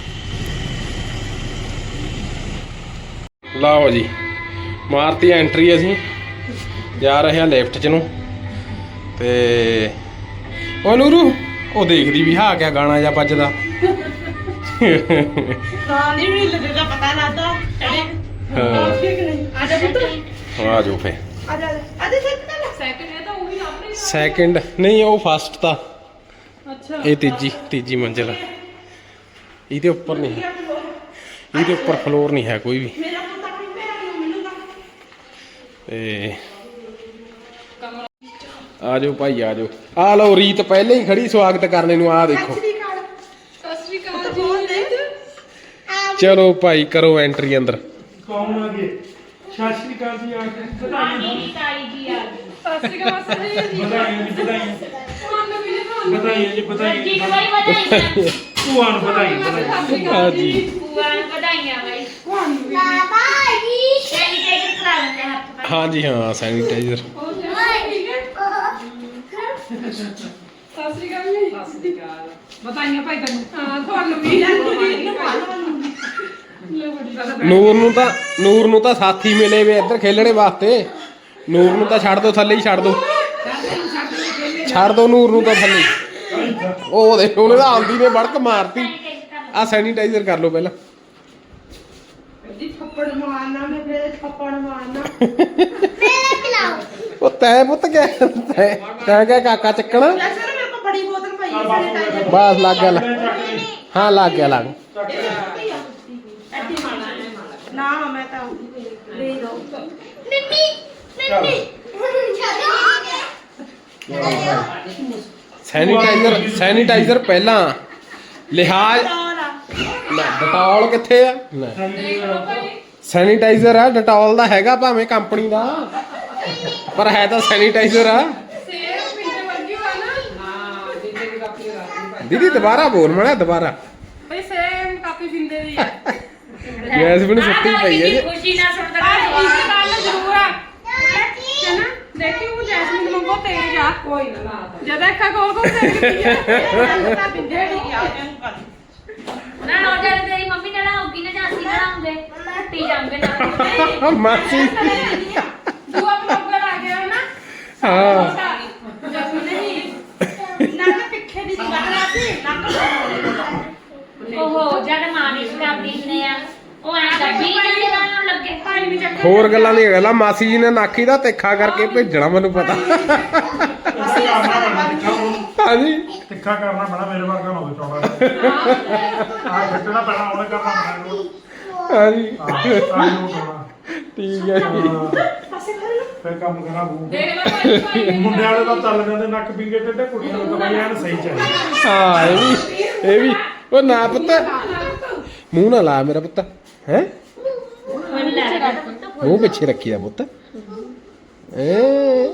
ਲਾਓ ਜੀ। ਮਾਰਤੀ ਐਂਟਰੀ ਅਸੀਂ। ਜਾ ਰਹੇ ਹਾਂ ਲੈਫਟ 'ਚ ਨੂੰ। ਤੇ ਓ ਨੂਰੂ ਉਹ ਦੇਖਦੀ ਵੀ ਹਾਂ ਕਿਆ ਗਾਣਾ ਜਾਂ ਵੱਜਦਾ। ਹੀ ਵੀ ਲੱਗੇਗਾ ਪਤਾ ਲੱਗਦਾ। ਚੜੇ। ਹਾਂ। ਠੀਕ ਨਹੀਂ ਆ ਜਾ ਪੁੱਤ। ਆ ਜਾਓ ਫੇ। ਆ ਜਾ ਆ ਜਾ। ਸੈਕਿੰਡ ਤਾਂ ਉਹ ਵੀ ਆਪਣੀ ਸੈਕਿੰਡ ਨਹੀਂ ਉਹ ਫਸਟ ਤਾਂ। ਅੱਛਾ। ਇਹ ਤੀਜੀ ਤੀਜੀ ਮੰਜ਼ਿਲ ਹੈ ਇਹਦੇ ਉੱਪਰ ਨਹੀਂ ਇਹਦੇ ਉੱਪਰ ਫਲੋਰ ਨਹੀਂ ਹੈ ਕੋਈ ਵੀ। ਮੇਰਾ ਪੁੱਤ ਆਪਣੀ ਭੈਣ ਨੂੰ ਮਿਲੂਗਾ ਤੇ ਆ ਜਾਓ ਭਾਈ ਆ ਜਾਓ ਆ ਲਓ ਰੀਤ ਪਹਿਲੇ ਹੀ ਖੜੀ ਸਵਾਗਤ ਕਰਨੇ ਨੂੰ ਆ ਦੇਖੋ। ਸ੍ਰੀ ਅਕਾਲ। ਸਤਿ ਸ਼੍ਰੀ ਅਕਾਲ ਬੋਲ ਦੇ ਚਲੋ ਭਾਈ ਕਰੋ ਐਂਟਰੀ ਅੰਦਰ। ਕੌਣ ਆ ਗਏ ਸਤਿ ਸ਼੍ਰੀ ਅਕਾਲ ਜੀ ਆ ਕੇ ਵਧਾਈਆਂ ਵਧਾਈਆਂ ਵਧਾਈਆਂ ਵਧਾਈਆਂ ਵਧਾਈਆਂ। ਭੂਆ ਨੂੰ ਵਧਾਈਆਂ ਵਧਾਈਆਂ। ਹਾਂ ਜੀ। ਜੀ। ਭੂਆ ਸਤਿ ਸ਼੍ਰੀ ਅਕਾਲ ਜੀ ਸਤਿ ਸ਼੍ਰੀ ਅਕਾਲ ਬਤਾਈਆਂ ਭਾਈ ਤੈਨੂੰ ਹਾਂ ਤੁਹਾਨੂੰ ਵੀ ਲੈ ਬੜੀ ਨੂਰ ਨੂੰ ਤਾਂ, ਨੂਰ ਨੂੰ ਤਾਂ ਸਾਥੀ ਮਿਲੇ ਵੇ ਇੱਧਰ ਖੇਲਣੇ ਵਾਸਤੇ। ਨੂਰ ਨੂੰ ਤਾਂ ਛੱਡ ਦੋ, ਥੱਲੇ ਹੀ ਛੱਡ ਦੋ। ਛੱਡ ਦੋ ਨੂਰ ਨੂੰ ਤਾਂ ਥੱਲੇ ਉਹ ਦੇਖ, ਉਹਨੇ ਤਾਂ ਆਂਦੀ ਨੇ ਵੜਕ ਮਾਰਤੀ। ਆ ਸੈਨੀਟਾਈਜ਼ਰ ਕਰ ਲਓ ਪਹਿਲਾਂ। ਥੱਪੜ ਮਾਰਨਾ ਮੈਂ ਫਿਰ ਥੱਪੜ ਮਾਰਨਾ। ਉਹ ਤੈ ਪੁੱਤ ਕਿਆ ਤੈ ਤੈ ਕਿਆ ਕਾਕਾ ਚੱਕਣਾ? ਵੈਸੇ ਨਾ ਮੇਰੇ ਕੋਲ ਬੜੀ ਬੋਤਲ ਪਈ ਹੈ ਸੈਨੀਟਾਈਜ਼ਰ ਬਸ ਲੱਗ ਗਿਆ ਲੱਗ ਹਾਂ ਲੱਗ ਗਿਆ ਲੱਗ। ਨਾ ਮੈਂ ਤਾਂ ਦੇ ਦੋ ਸੈਨੀਟਾਈਜ਼ਰ ਸੈਨੀਟਾਈਜ਼ਰ ਪਹਿਲਾਂ। ਲਿਹਾਜ਼ ਲੈ ਡਟੋਲ ਕਿੱਥੇ ਆ? ਲੈ। ਸੈਨੀਟਾਈਜ਼ਰ ਆ ਡਟੋਲ ਦਾ ਹੈਗਾ ਭਾਵੇਂ ਕੰਪਨੀ ਦਾ। ਪਰ ਹੈ ਤਾਂ ਸੈਨੀਟਾਈਜ਼ਰ ਆ। ਸੇਮ ਪਿੰਡੇ ਵਰਗੀ ਵਾ ਨਾ ਹਾਂ ਜਿੰਦੇ ਦੀ ਕਾਪੀ ਰਾਤੀ ਦੀਦੀ ਦੁਬਾਰਾ ਬੋਲ ਮਣਾ ਦੁਬਾਰਾ। ਭਾਈ ਸੇਮ ਕਾਪੀ ਪਿੰਡੇ ਦੀ ਹੈ ਗੈਸ ਵੀ ਨੀ ਸੁੱਟੀ ਪਈ ਹੈ ਜੀ ਖੁਸ਼ੀ ਨਾਲ ਸੁਣਦਾ ਪਰ ਇਸ ਗੱਲ ਜ਼ਰੂਰ ਆ। ਹੈ ਨਾ ਦੇਖੀ ਉਹ ਜੈਸਮੀਨ ਮੰਗੋ ਤੇਜ਼ ਆ। ਕੋਈ ਨਾ ਜਦ ਅੱਖਾਂ ਖੋਲ ਖੋਲ ਦੇਖ ਰਹੀ ਹੈ ਤਾਂ ਬਿੰਦੇ ਨਹੀਂ ਆ ਨਾ ਨਾ ਜਦ ਤੇਰੀ ਮੰਮੀ ਨਾਲ ਆਉਗੀ ਨਾ ਜਾਂਦੀ ਨਾ ਆਉਂਗੇ ਟੁੱਟੀ ਜਾਉਂਗੇ ਨਾ ਮਾਸੀ। ਦੂਆ ਆ ਗਿਆ ਨਾ ਹਾਂ। ਜਦ ਮਾਲਿਸ਼ ਕਰਦੀ ਨੇ ਆ ਉਹ ਐਂ ਜਾਂਦੇ ਨਾਲ ਲੱਗੇ। ਹੋਰ ਗੱਲਾਂ ਨਹੀਂ ਗੱਲਾਂ ਮਾਸੀ ਜੀ ਨੇ ਨਾਖੀ ਦਾ ਤਿੱਖਾ ਕਰਕੇ ਭੇਜਣਾ ਮੈਨੂੰ ਪਤਾ। ਕਰਨਾ ਪੈਣਾ ਤਿੱਖਾ ਉਹਨੂੰ। ਹਾਂਜੀ। ਤਿੱਖਾ ਕਰਨਾ ਪੈਣਾ ਮੇਰੇ ਵਰਗਾ ਨਾ ਹੋਵੇ ਚੌੜਾ। ਆ ਖੱਟਣਾ ਪੈਣਾ ਉਹਨੇ ਕਰਨਾ ਪੈਣਾ ਇਹਨੂੰ। ਹਾਂਜੀ। ਹਾਂ ਤਾਂ ਹੀ ਉਹ ਹੋਣਾ ਠੀਕ ਹੈ ਜੀ। ਫਿਰ ਕੰਮ ਕਰਾ ਬੂ। ਦੇਖ ਲੈ ਭਾਈ ਭਾਈ। ਨਹੀਂ ਮੁੰਡਿਆਂ ਵਾਲੇ ਤਾਂ ਚੱਲ ਜਾਂਦੇ ਨੱਕ ਪਿੰਗੇ ਟੇਢੇ ਕੁੜੀਆਂ ਨੂੰ ਤਾਂ ਬਈ ਐਨ ਸਹੀ ਚਾਹੀਦਾ ਹਾਂ ਇਹ ਵੀ ਇਹ ਵੀ। ਉਹ ਨਾ ਪੁੱਤ। ਮੂੰਹ ਨਾ ਲਾ ਮੇਰਾ ਪੁੱਤ। ਹੈ? ਮੂੰਹ ਪਿੱਛੇ ਰੱਖੀ ਦਾ ਪੁੱਤ। ਏ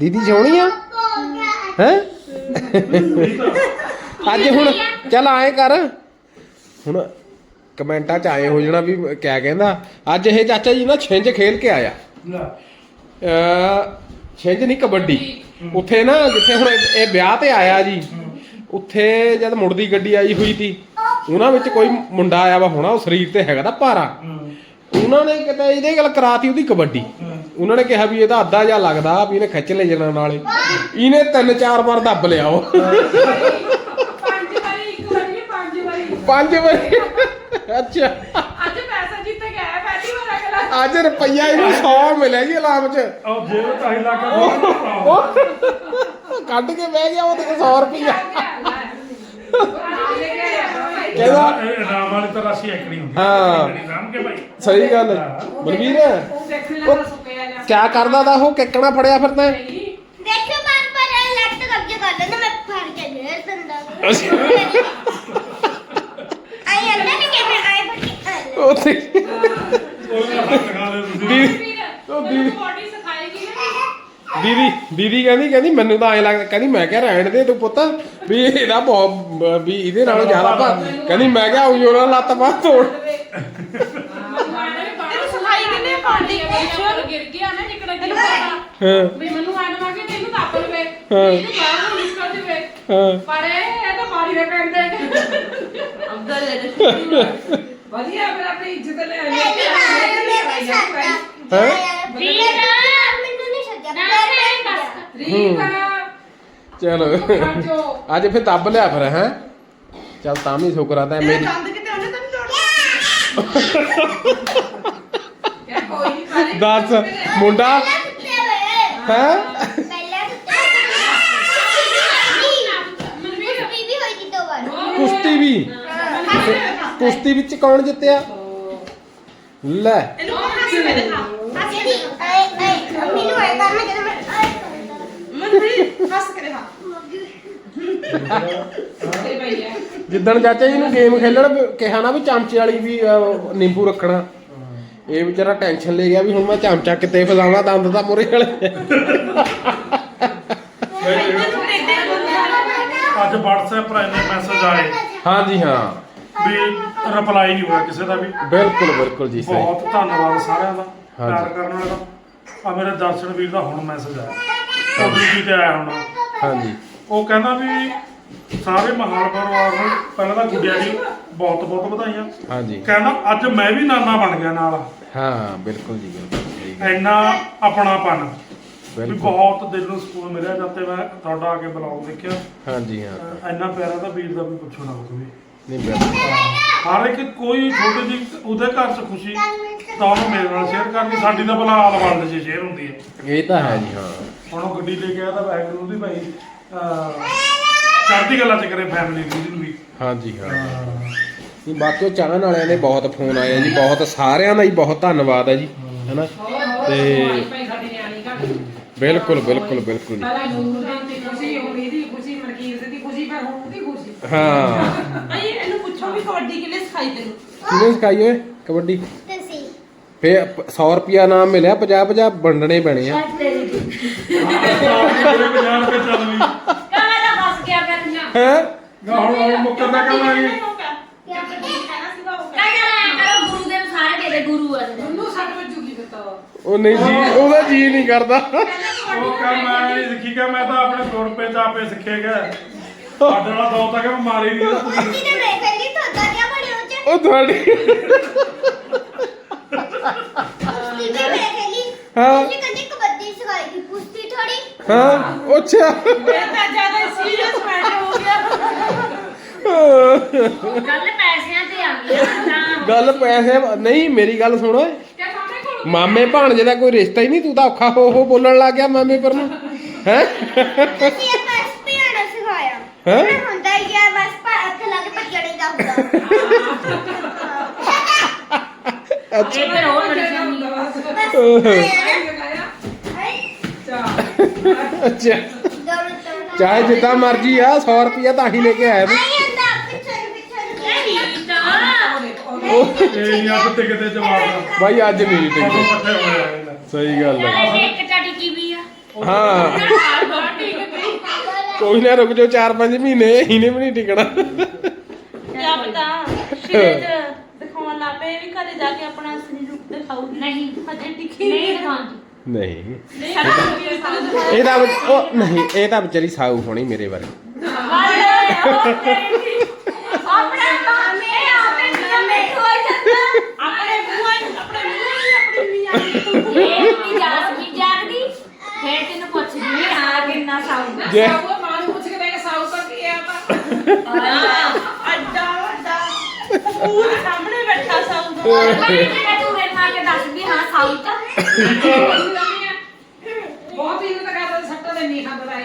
ਦੀਦੀ ਸੋਹਣੀ ਆ? ਹੈ? ਅੱਜ ਹੁਣ ਚੱਲ ਆਏ ਕਰ। ਹੁਣ ਕਮੈਂਟਾਂ ਚ ਆਏ ਹੋ ਜਾਣਾ ਵੀ ਕਿਆ ਕਹਿੰਦਾ ਅੱਜ ਇਹ ਚਾਚਾ ਜੀ ਨਾ ਛਿੰਝ ਖੇਲ ਕੇ ਆਇਆ। ਅਹ ਛਿੰਝ ਨਹੀਂ ਕਬੱਡੀ। ਉੱਥੇ ਨਾ ਜਿੱਥੇ ਹੁਣ ਇਹ ਵਿਆਹ ਤੇ ਆਇਆ ਜੀ ਉੱਥੇ ਜਦ ਮੁੜਦੀ ਗੱਡੀ ਆਈ ਹੋਈ ਸੀ ਉਹਨਾਂ ਵਿੱਚ ਕੋਈ ਮੁੰਡਾ ਆਇਆ ਵਾ ਹੋਣਾ ਉਹ ਸਰੀਰ ਤੇ ਹੈਗਾ ਤਾਂ ਭਾਰਾ। ਉਹਨਾਂ ਨੇ ਕਿਤੇ ਇਹਦੇ ਗੱਲ ਕਰਾਤੀ ਉਹਦੀ ਕਬੱਡੀ। ਉਹਨਾਂ ਨੇ ਕਿਹਾ ਵੀ ਇਹਦਾ ਅੱਧਾ ਜਿਹਾ ਲੱਗਦਾ ਵੀ ਇਹਨੇ ਖਿੱਚ ਲੈ ਜਾਣਾ ਨਾਲੇ ਇਹਨੇ ਤਿੰਨ ਚਾਰ ਵਾਰ ਦੱਬ ਲਿਆ ਉਹ। ਪੰਜ ਵਾਰੀ ਇੱਕ ਵਾਰੀ ਨਹੀਂ ਪੰਜ ਵਾਰੀ। ਪੰਜ ਵਾਰੀ। ਅੱਛਾ। ਅੱਜ ਪੈਸਾ ਜਿੱਤ ਗਿਆ ਹੈ, ਪਹਿਲੀ ਵਾਰ ਅਗਲਾ ਅੱਜ ਰੁਪਈਆ ਇਹਨੂੰ 100 ਮਿਲਿਆ ਜੀ ਇਨਾਮ 'ਚ। ਉਹ ਤਾਂ ਉਹ ਕੱਢ ਕੇ ਬਹਿ ਗਿਆ ਉਹਦੇ 100 ਰੁਪਈਆ। ਕਹਿੰਦਾ ਰਾਮ ਵਾਲੀ ਤਾਂ ਰਾਸ਼ੀ ਐਕੜੀ ਹੁੰਦੀ। ਹਾਂ। ਰਾਮ ਕੇ ਭਾਈ। ਸਹੀ ਗੱਲ ਬਲਵੀਰ ਦੇਖਣ ਲੱਗਾ ਸੁੱਕਿਆ ਜਾ ਕਿਆ ਕਰਦਾ ਦਾ ਉਹ? ਕਿੱਕਣਾ ਫੜਿਆ ਫਿਰਦਾ ਦੇਖੋ ਪਰ ਪਰ ਲੱਟ ਕਬਜ਼ਾ ਕਰ ਲੈਂਦਾ ਮੈਂ ਫੜ ਕੇ ਦੇ ਦਿੰਦਾ। ਆਈ ਅੰਦਰ ਨਹੀਂ ਕਿਵੇਂ ਆਏ ਬੱਚੇ ਉੱਥੇ ਕੋਈ ਨਾ ਖਾ ਦੇ ਤੁਸੀਂ ਦੀਦੀ ਉਹ ਦੀਦੀ ਬੋਡੀ ਸਿਖਾਏਗੀ ਨਾ ਦੀਦੀ ਦੀਦੀ ਕਹਿੰਦੀ ਕਹਿੰਦੀ ਮੈਨੂੰ ਤਾਂ ਐ ਲੱਗਦਾ ਕਹਿੰਦੀ ਮੈਂ ਕਿਹਾ ਰਹਿਣ ਦੇ ਤੂੰ ਪੁੱਤ ਵੀ ਇਹਦਾ ਬਹੁਤ ਵੀ ਇਹਦੇ ਨਾਲੋਂ ਜ਼ਿਆਦਾ ਭਾ ਕਹਿੰਦੀ ਮੈਂ ਕਿਹਾ ਉਹ ਜੋਨਾ ਲੱਤ ਬਾਹ ਤੋੜ। ਤੈਨੂੰ ਸਿਖਾਈ ਕਿੰਨੇ ਪਾਣੀ? ਸ਼ੋਰ ਗਿਰ ਗਿਆ ਨਾ ਜਿਕੜਾ ਕੀ। ਪਤਾ। ਹਾਂ। ਵੀ ਮੈਨੂੰ ਐਡ ਮਾਰ ਕੇ ਤੈਨੂੰ ਦੱਬ ਲਵੇ ਹਾਂ। ਇਹਨੂੰ ਬਾਹਰ ਨੂੰ ਨਿਕਲ ਜਵੇ ਹਾਂ। ਪਰ ਇਹ ਇਹ ਤਾਂ ਮਾਰੀ ਦੇ ਪੈਂਦੇ ਅੰਦਰ ਲੈ ਜਾ ਵਧੀਆ ਫਿਰ ਆਪਣੀ ਇੱਜ਼ਤ ਲੈ ਮੈਂ ਹੈਂ? ਵੀਰ ਮੈਨੂੰ ਨਹੀਂ ਛੱਡਿਆ ਮੈਂ ਬਸ ਰੀਤ ਚਲੋ। ਜੋ ਅੱਜ ਫਿਰ ਦੱਬ ਲਿਆ ਫਿਰ ਹੈ। ਚੱਲ ਤਾਂ ਵੀ ਸ਼ੁਕਰ ਆ ਤਾਂ ਮੇਰੇ ਮੇਰੀ ਦੰਦ ਕਿਤੇ ਉਹਨੇ ਤਾਂ ਨਹੀਂ ਤੋੜਨਾ ਕਿਆ ਕੋਈ ਨਹੀਂ ਪਾਲੇ ਦੱਸ ਮੁੰਡਾ ਹੈ? ਸੀ ਕੁਸ਼ਤੀ ਵੀ। ਕੁਸ਼ਤੀ ਵਿੱਚ ਕੌਣ ਜਿੱਤਿਆ? ਲੈ। ਇਹਨੂੰ ਹੱਸ ਕੇ ਦਿਖਾ? ਅਸੀਂ ਆਏ ਆਏ ਮੈਨੂੰ ਆਏ ਕਰਨਾ ਜਦੋਂ ਮੈਂ ਮਨਪ੍ਰੀਤ ਹੱਸ ਕੇ ਦਿਖਾ ਤੇ ਭਈਆ ਜਿੱਦਣ ਚਾਚਾ ਜੀ ਨੂੰ ਗੇਮ ਖੇਲਣ ਕਿਹਾ ਨਾ ਵੀ ਚਮਚੇ ਵਾਲੀ ਵੀ ਅਹ, ਨਿੰਬੂ ਰੱਖਣਾ। ਇਹ ਵਿਚਾਰਾ ਟੈਨਸ਼ਨ ਲੈ ਗਿਆ ਵੀ ਹੁਣ ਮੈਂ ਚਮਚਾ ਕਿਤੇ ਫਸਾਵਾਂ ਦੰਦ ਤਾਂ ਮੁਰੇ ਵਾਲੇ। ਤੈਨੂੰ ਟੇਡੇ ਅੱਜ WhatsApp ਪਰ ਇੰਨੇ ਮੈਸੇਜ ਆਏ ਹਾਂਜੀ ਹਾਂ। ਵੀ ਰਿਪਲਾਈ ਨਹੀਂ ਹੋਇਆ ਕਿਸੇ ਦਾ ਵੀ। ਬਿਲਕੁਲ ਬਿਲਕੁਲ ਜੀ ਸਹੀ। ਬਹੁਤ ਧੰਨਵਾਦ ਸਾਰਿਆਂ ਦਾ। ਹਾਂਜੀ। ਪਿਆਰ ਕਰਨ ਵਾਲਿਆਂ ਦਾ। ਆ ਮੇਰੇ ਦਰਸ਼ਨ ਵੀਰ ਦਾ ਹੁਣ ਮੈਸੇਜ ਆਇਆ ਪਬਲਿਕ ਤੇ ਆਇਆ ਹੁਣ? ਹਾਂਜੀ। ਉਹ ਕਹਿੰਦਾ ਵੀ ਸਾਰੇ ਮਹਾਨ ਪਰਿਵਾਰ ਨੂੰ ਪਹਿਲਾਂ ਤਾਂ ਗੁੱਡਿਆ ਜੀ ਬਹੁਤ ਬਹੁਤ ਵਧਾਈਆਂ। ਹਾਂਜੀ। ਕਹਿੰਦਾ ਅੱਜ ਮੈਂ ਵੀ ਨਾਨਾ ਬਣ ਗਿਆ ਨਾਲ। ਹਾਂ ਬਿਲਕੁਲ ਜੀ ਬਿਲਕੁਲ ਸਹੀ ਗੱਲ। ਇੰਨਾ ਆਪਣਾਪਨ। ਵੀ ਬਿਲਕੁਲ। ਬਹੁਤ ਦਿਲ ਨੂੰ ਸਕੂਨ ਮਿਲਿਆ ਜਦ ਤੇ ਮੈਂ ਤੁਹਾਡਾ ਆ ਕੇ ਬਲੌਗ ਦੇਖਿਆ। ਹਾਂਜੀ ਹਾਂ। ਅਹ ਇੰਨਾ ਪਿਆਰਾ ਤਾਂ ਵੀਰ ਦਾ ਵੀ ਪੁੱਛੋ ਨਾ ਕੁਝ ਵੀ। ਨਹੀਂ ਬਿਲਕੁਲ ਹਰ ਇੱਕ ਕੋਈ ਛੋਟੀ ਜਿਹੀ ਉਹਦੇ ਘਰ 'ਚ ਖੁਸ਼ੀ ਤਾਂ ਉਹਨੂੰ ਮੇਰੇ ਨਾਲ ਸ਼ੇਅਰ ਕਰਨੀ ਸਾਡੀ ਤਾਂ ਭਲਾ ਆਲ ਵਰਲਡ 'ਚ ਸ਼ੇਅਰ ਹੁੰਦੀ ਹੈ। ਇਹ ਤਾਂ ਹੈ ਜੀ ਹਾਂ। ਹੁਣ ਉਹ ਗੱਡੀ ਲੈ ਕੇ ਆਇਆ ਤਾਂ ਵਾਹਿਗੁਰੂ ਦੀ ਭਾਈ ਅਹ ਚੜ੍ਹਦੀ ਗੱਲਾਂ 'ਚ ਕਰੇ ਫੈਮਿਲੀ ਨੂੰ ਵੀ। ਹਾਂਜੀ ਹਾਂ। ਨਹੀਂ ਬਾਕੀ ਚਾਹਣ ਵਾਲਿਆਂ ਦੇ ਬਹੁਤ ਫੋਨ ਆਏ ਆ ਜੀ ਬਹੁਤ ਸਾਰਿਆਂ ਦਾ ਹੀ ਬਹੁਤ ਧੰਨਵਾਦ ਹੈ ਜੀ ਹੈਨਾ? ਤੇ ਬਿਲਕੁਲ ਬਿਲਕੁਲ ਬਿਲਕੁਲ ਜੀ। ਪਹਿਲਾਂ ਨੂਰ ਦੀ ਖੁਸ਼ੀ ਹੁਣ ਇਹਦੀ ਖੁਸ਼ੀ ਮਨਕੀਰ ਦੀ ਖੁਸ਼ੀ ਪਰ ਹੁਣ ਉਹਦੀ ਖੁਸ਼ੀ। ਹਾਂ। ਵੀ ਕਬੱਡੀ ਕਿਹਨੇ ਸਿਖਾਈ ਤੈਨੂੰ। ਕਿਹਨੇ ਸਿਖਾਈ ਓਏ ਕਬੱਡੀ? ਤੁਸੀਂ। ਫੇ 100 ਰੁਪਿਆ ਨਾਮ ਮਿਲਿਆ 50 50 ਵੰਡਣੇ ਪੈਣੇ ਆ। ਜਿਹੜੇ 50 ਰੁਪਏ ਚੱਲ ਵੀ ਕਹਾਂ ਦਾ ਫਸ ਗਿਆ ਫਿਰ ਨਾ। ਹੈ? ਗਾ ਹੁਣ ਹੁਣ ਮੁੱਕਰਦਾ ਕੰਮ ਆ ਗਈ ਕਿਆ ਕਹਿਣਾ ਸੀਗਾ ਉਹ ਕਹਾਂ ਐ ਕਰੋ ਗੁਰੂ ਦੇ ਸਾਰੇ ਦੇ ਦੇ ਗੁਰੂ ਆ ਜਿਹੜੇ। ਉਹਨੂੰ ਸੱਟ ਵੱਜੂਗੀ ਫਿਰ ਤਾਂ ਉਹ ਨਹੀਂ ਜੀ ਉਹਦਾ ਜੀ ਨਹੀਂ ਕਰਦਾ। ਉਹ ਕੰਮ ਮੈਂ ਨਹੀਂ ਸਿੱਖੀ ਗਿਆ ਮੈਂ ਤਾਂ ਆਪਣੇ 2 ਰੁਪਏ ਚ ਆਪੇ ਸਿੱਖੇ ਗਿਆ ਸਾਡੇ ਵਾਲਾ ਦੋ ਤੱਕ ਮੈਂ ਮਾਰੀ ਨਹੀਂ ਤਾਂ ਤੁਸੀਂ ਤੁਸੀਂ ਨੇ ਦੇਖ ਲਈ ਤੁਹਾਡਾ ਕੀ ਬੜੇ ਉੱਚੇ। ਉਹ ਤੁਹਾਡੀ ਕੁਸ਼ਤੀ ਵੀ ਦੇਖ ਲਈ। ਹਾਂ। ਤੁਸੀਂ ਕਦੀ ਕਬੱਡੀ ਸਿਖਾਈ ਦੀ ਕੁਸ਼ਤੀ ਥੋੜੀ ਹਾਂ ਅੱਛਾ ਇਹ ਤਾਂ ਜ਼ਿਆਦਾ ਸੀਰੀਅਸ ਮੈਟਰ ਹੋ ਗਿਆ। ਗੱਲ ਪੈਸਿਆਂ ਤੇ ਆ ਗਈ ਆ, ਤਾਂ ਗੱਲ ਪੈਸੇ ਨਹੀਂ ਮੇਰੀ ਗੱਲ ਸੁਣ। ਓਏ ਕੋਲ ਮਾਮੇ ਭਾਣਜੇ ਦਾ ਕੋਈ ਰਿਸ਼ਤਾ ਹੀ ਨਹੀਂ ਤੂੰ ਤਾਂ ਔਖਾ ਹੋ ਹੋ ਬੋਲਣ ਲੱਗ ਗਿਆ ਮਾਮੇ ਪਰ ਨੂੰ। ਹੈ? ਤੁਸੀਂ ਹੈਂ? ਮੈਂ ਹੁੰਦਾ ਹੀ ਆ ਬਸ ਅੱਖ ਭੱਜਣੇ ਦਾ ਹੁੰਦਾ। ਇਹ ਫਿਰ। ਬਸ ਅੱਛਾ। ਚਾਹੇ ਜਿੱਦਾਂ ਮਰਜ਼ੀ ਆ 100 ਰੁਪਿਆ ਤਾਂ ਹੀ ਲੈ ਕੇ ਆਇਆ ਤੂੰ। ਆਈ ਅੰਦਾ ਪਿੱਛੇ ਨੂੰ ਪਿੱਛੇ ਨੂੰ। ਰੀਤ ਆ। ਇਹ ਨਹੀਂ ਆ ਕਿਤੇ ਕਿਤੇ ਜਵਾਬ ਦਾ ਬਾਈ ਅੱਜ ਮੇਰੀ ਇਹਨਾਂ ਸਹੀ ਗੱਲ ਹੈ ਇੱਕ ਕੀ ਵੀ ਆ? ਹੈ। ਕੋਈ ਨਾ ਰੁਕ ਜਾਓ 4-5 ਮਹੀਨੇ ਇਹਨੇ ਵੀ ਨਹੀਂ ਟਿਕਣਾ। ਕਿਆ ਪਤਾ ਸ਼ਿਰੇ ਚ ਦਿਖਾਉਣ ਲੱਗ ਪਏ ਵੀ ਘਰੇ ਜਾ ਕੇ ਆਪਣਾ ਅਸਲੀ ਰੂਪ ਦਿਖਾਊਗੀ ਨਹੀਂ। ਹਜੇ ਟਿਕੀ ਨਹੀਂ ਦਿਖਾਉਂਦੀ ਨਹੀਂ। ਸਾਰਾ ਕੁਝ ਇਹ ਤਾਂ ਵਿਚ- ਉਹ ਨਹੀਂ ਇਹ ਤਾਂ ਵਿਚਾਰੀ ਸਾਊ ਹੋਣੀ ਮੇਰੇ ਬਾਰੇ। ਆਪਣੇ ਮਾਮੇ ਆਪੇ ਦੀਆਂ ਮੈਨੂੰ ਆ ਜਾਂਦਾ। ਆਪਣੇ ਮੂੰਹਾਂ ਆਪਣੇ ਮੂੰਹਾਂ ਆਪਣੀ ਮੀਆਂ ਇਹ ਵੀ ਜਾਸਮੀ ਜਾਗਦੀ। ਫੇਰ ਤੈਨੂੰ ਪੁੱਛਦੀ ਆ ਕਿੰਨਾ ਸਾਊ। ਜੇ ਸਾਊ ਮਾਂ ਨੂੰ ਪੁੱਛ ਕੇ ਦੇਖ ਸਾਊ ਕਰ ਕੀ ਆ ਤਾਂ ਅੱਡਾ ਵੱਡਾ ਪੂਰੇ ਸਾਹਮਣੇ ਬੈਠਾ ਸਾਊ ਭਾਈ ਜਿਹੜਾ ਤੂੰ ਮੇਰੇ ਨਾਲ ਕੇ ਦੱਸ ਵੀ ਹਾਂ ਸਾਊ ਤਾਂ ਬਹੁਤ ਹੀ ਤਾਂ ਕਰਦਾ ਸੱਟਾਂ ਦੇ ਨਹੀਂ ਖਾਂਦਾ ਹੈ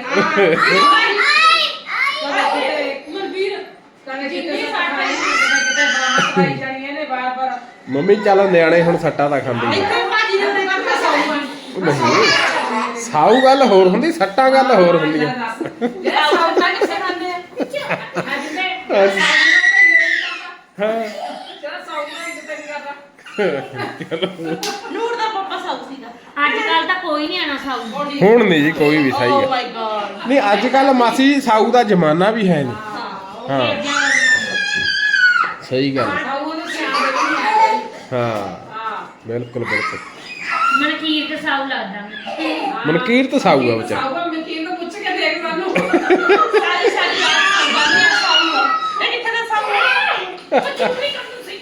ਮਨਵੀਰ ਕਹਨੇ ਜੀ ਤੇ ਸਾਡਾ ਕਿਤੇ ਬਾਹਰ ਪਾਈ ਜਾਣੀਆਂ ਨੇ ਬਾਰ ਬਾਰ ਮੰਮੀ ਚੱਲ ਨਿਆਣੇ ਹੁਣ ਸੱਟਾ ਤਾਂ ਖਾਂਦੇ ਹੀ ਆ। ਇੱਥੇ ਭਾਜੀ ਦੇ ਤੇ ਕਰਦਾ ਸਾਊ ਆ ਨਹੀਂ ਸਾਊ ਗੱਲ ਹੋਰ ਹੁੰਦੀ ਸੱਟਾਂ ਗੱਲ ਹੋਰ ਜਿਹੜਾ ਖਾਂਦੇ ਆ ਹਾਂਜੀ ਹਾਂ ਨੂਰ ਦਾ ਪਾਪਾ ਸਾਊ ਸੀਗਾ ਅੱਜ ਕੱਲ ਤਾਂ ਕੋਈ ਨਹੀਂ ਆਣਾ ਸਾਊ ਹੁਣ ਨਹੀਂ ਜੀ ਕੋਈ ਵੀ ਸਹੀ ਓ ਹੈ ਮਾਈ ਗॉड ਨਹੀਂ ਅੱਜ ਕੱਲ ਮਾਸੀ ਸਾਊ ਦਾ ਜ਼ਮਾਨਾ ਵੀ ਹੈ ਨਹੀਂ। ਹਾਂ ਸਹੀ ਗੱਲ। ਹੈ। ਸੌ ਨੂੰ ਸਿਆਣ ਦੇ ਹੈ। ਬਿਲਕੁਲ ਬਿਲਕੁਲ। ਮਨਕੀਰ ਤੇ ਸਾਊ ਲੱਗਦਾ ਮਨਕੀਰਤ ਸਾਊ ਆ ਵਿਚਾਰਾ। ਸਾਊਗਾ ਮਨਕੀਰ ਨੂੰ ਪੁੱਛ ਕੇ ਦੇਖ ਸਾਨੂੰ ਸਾਰੀ ਸਾਰੀ ਬਾਤ ਬੰਦੇ ਸਾਊ ਆ ਇਹ ਕਿੱਥੇ ਦਾ ਸਾਊ ਆ ਚੁੱਪ ਨਹੀਂ ਕਰ ਤੁਸੀਂ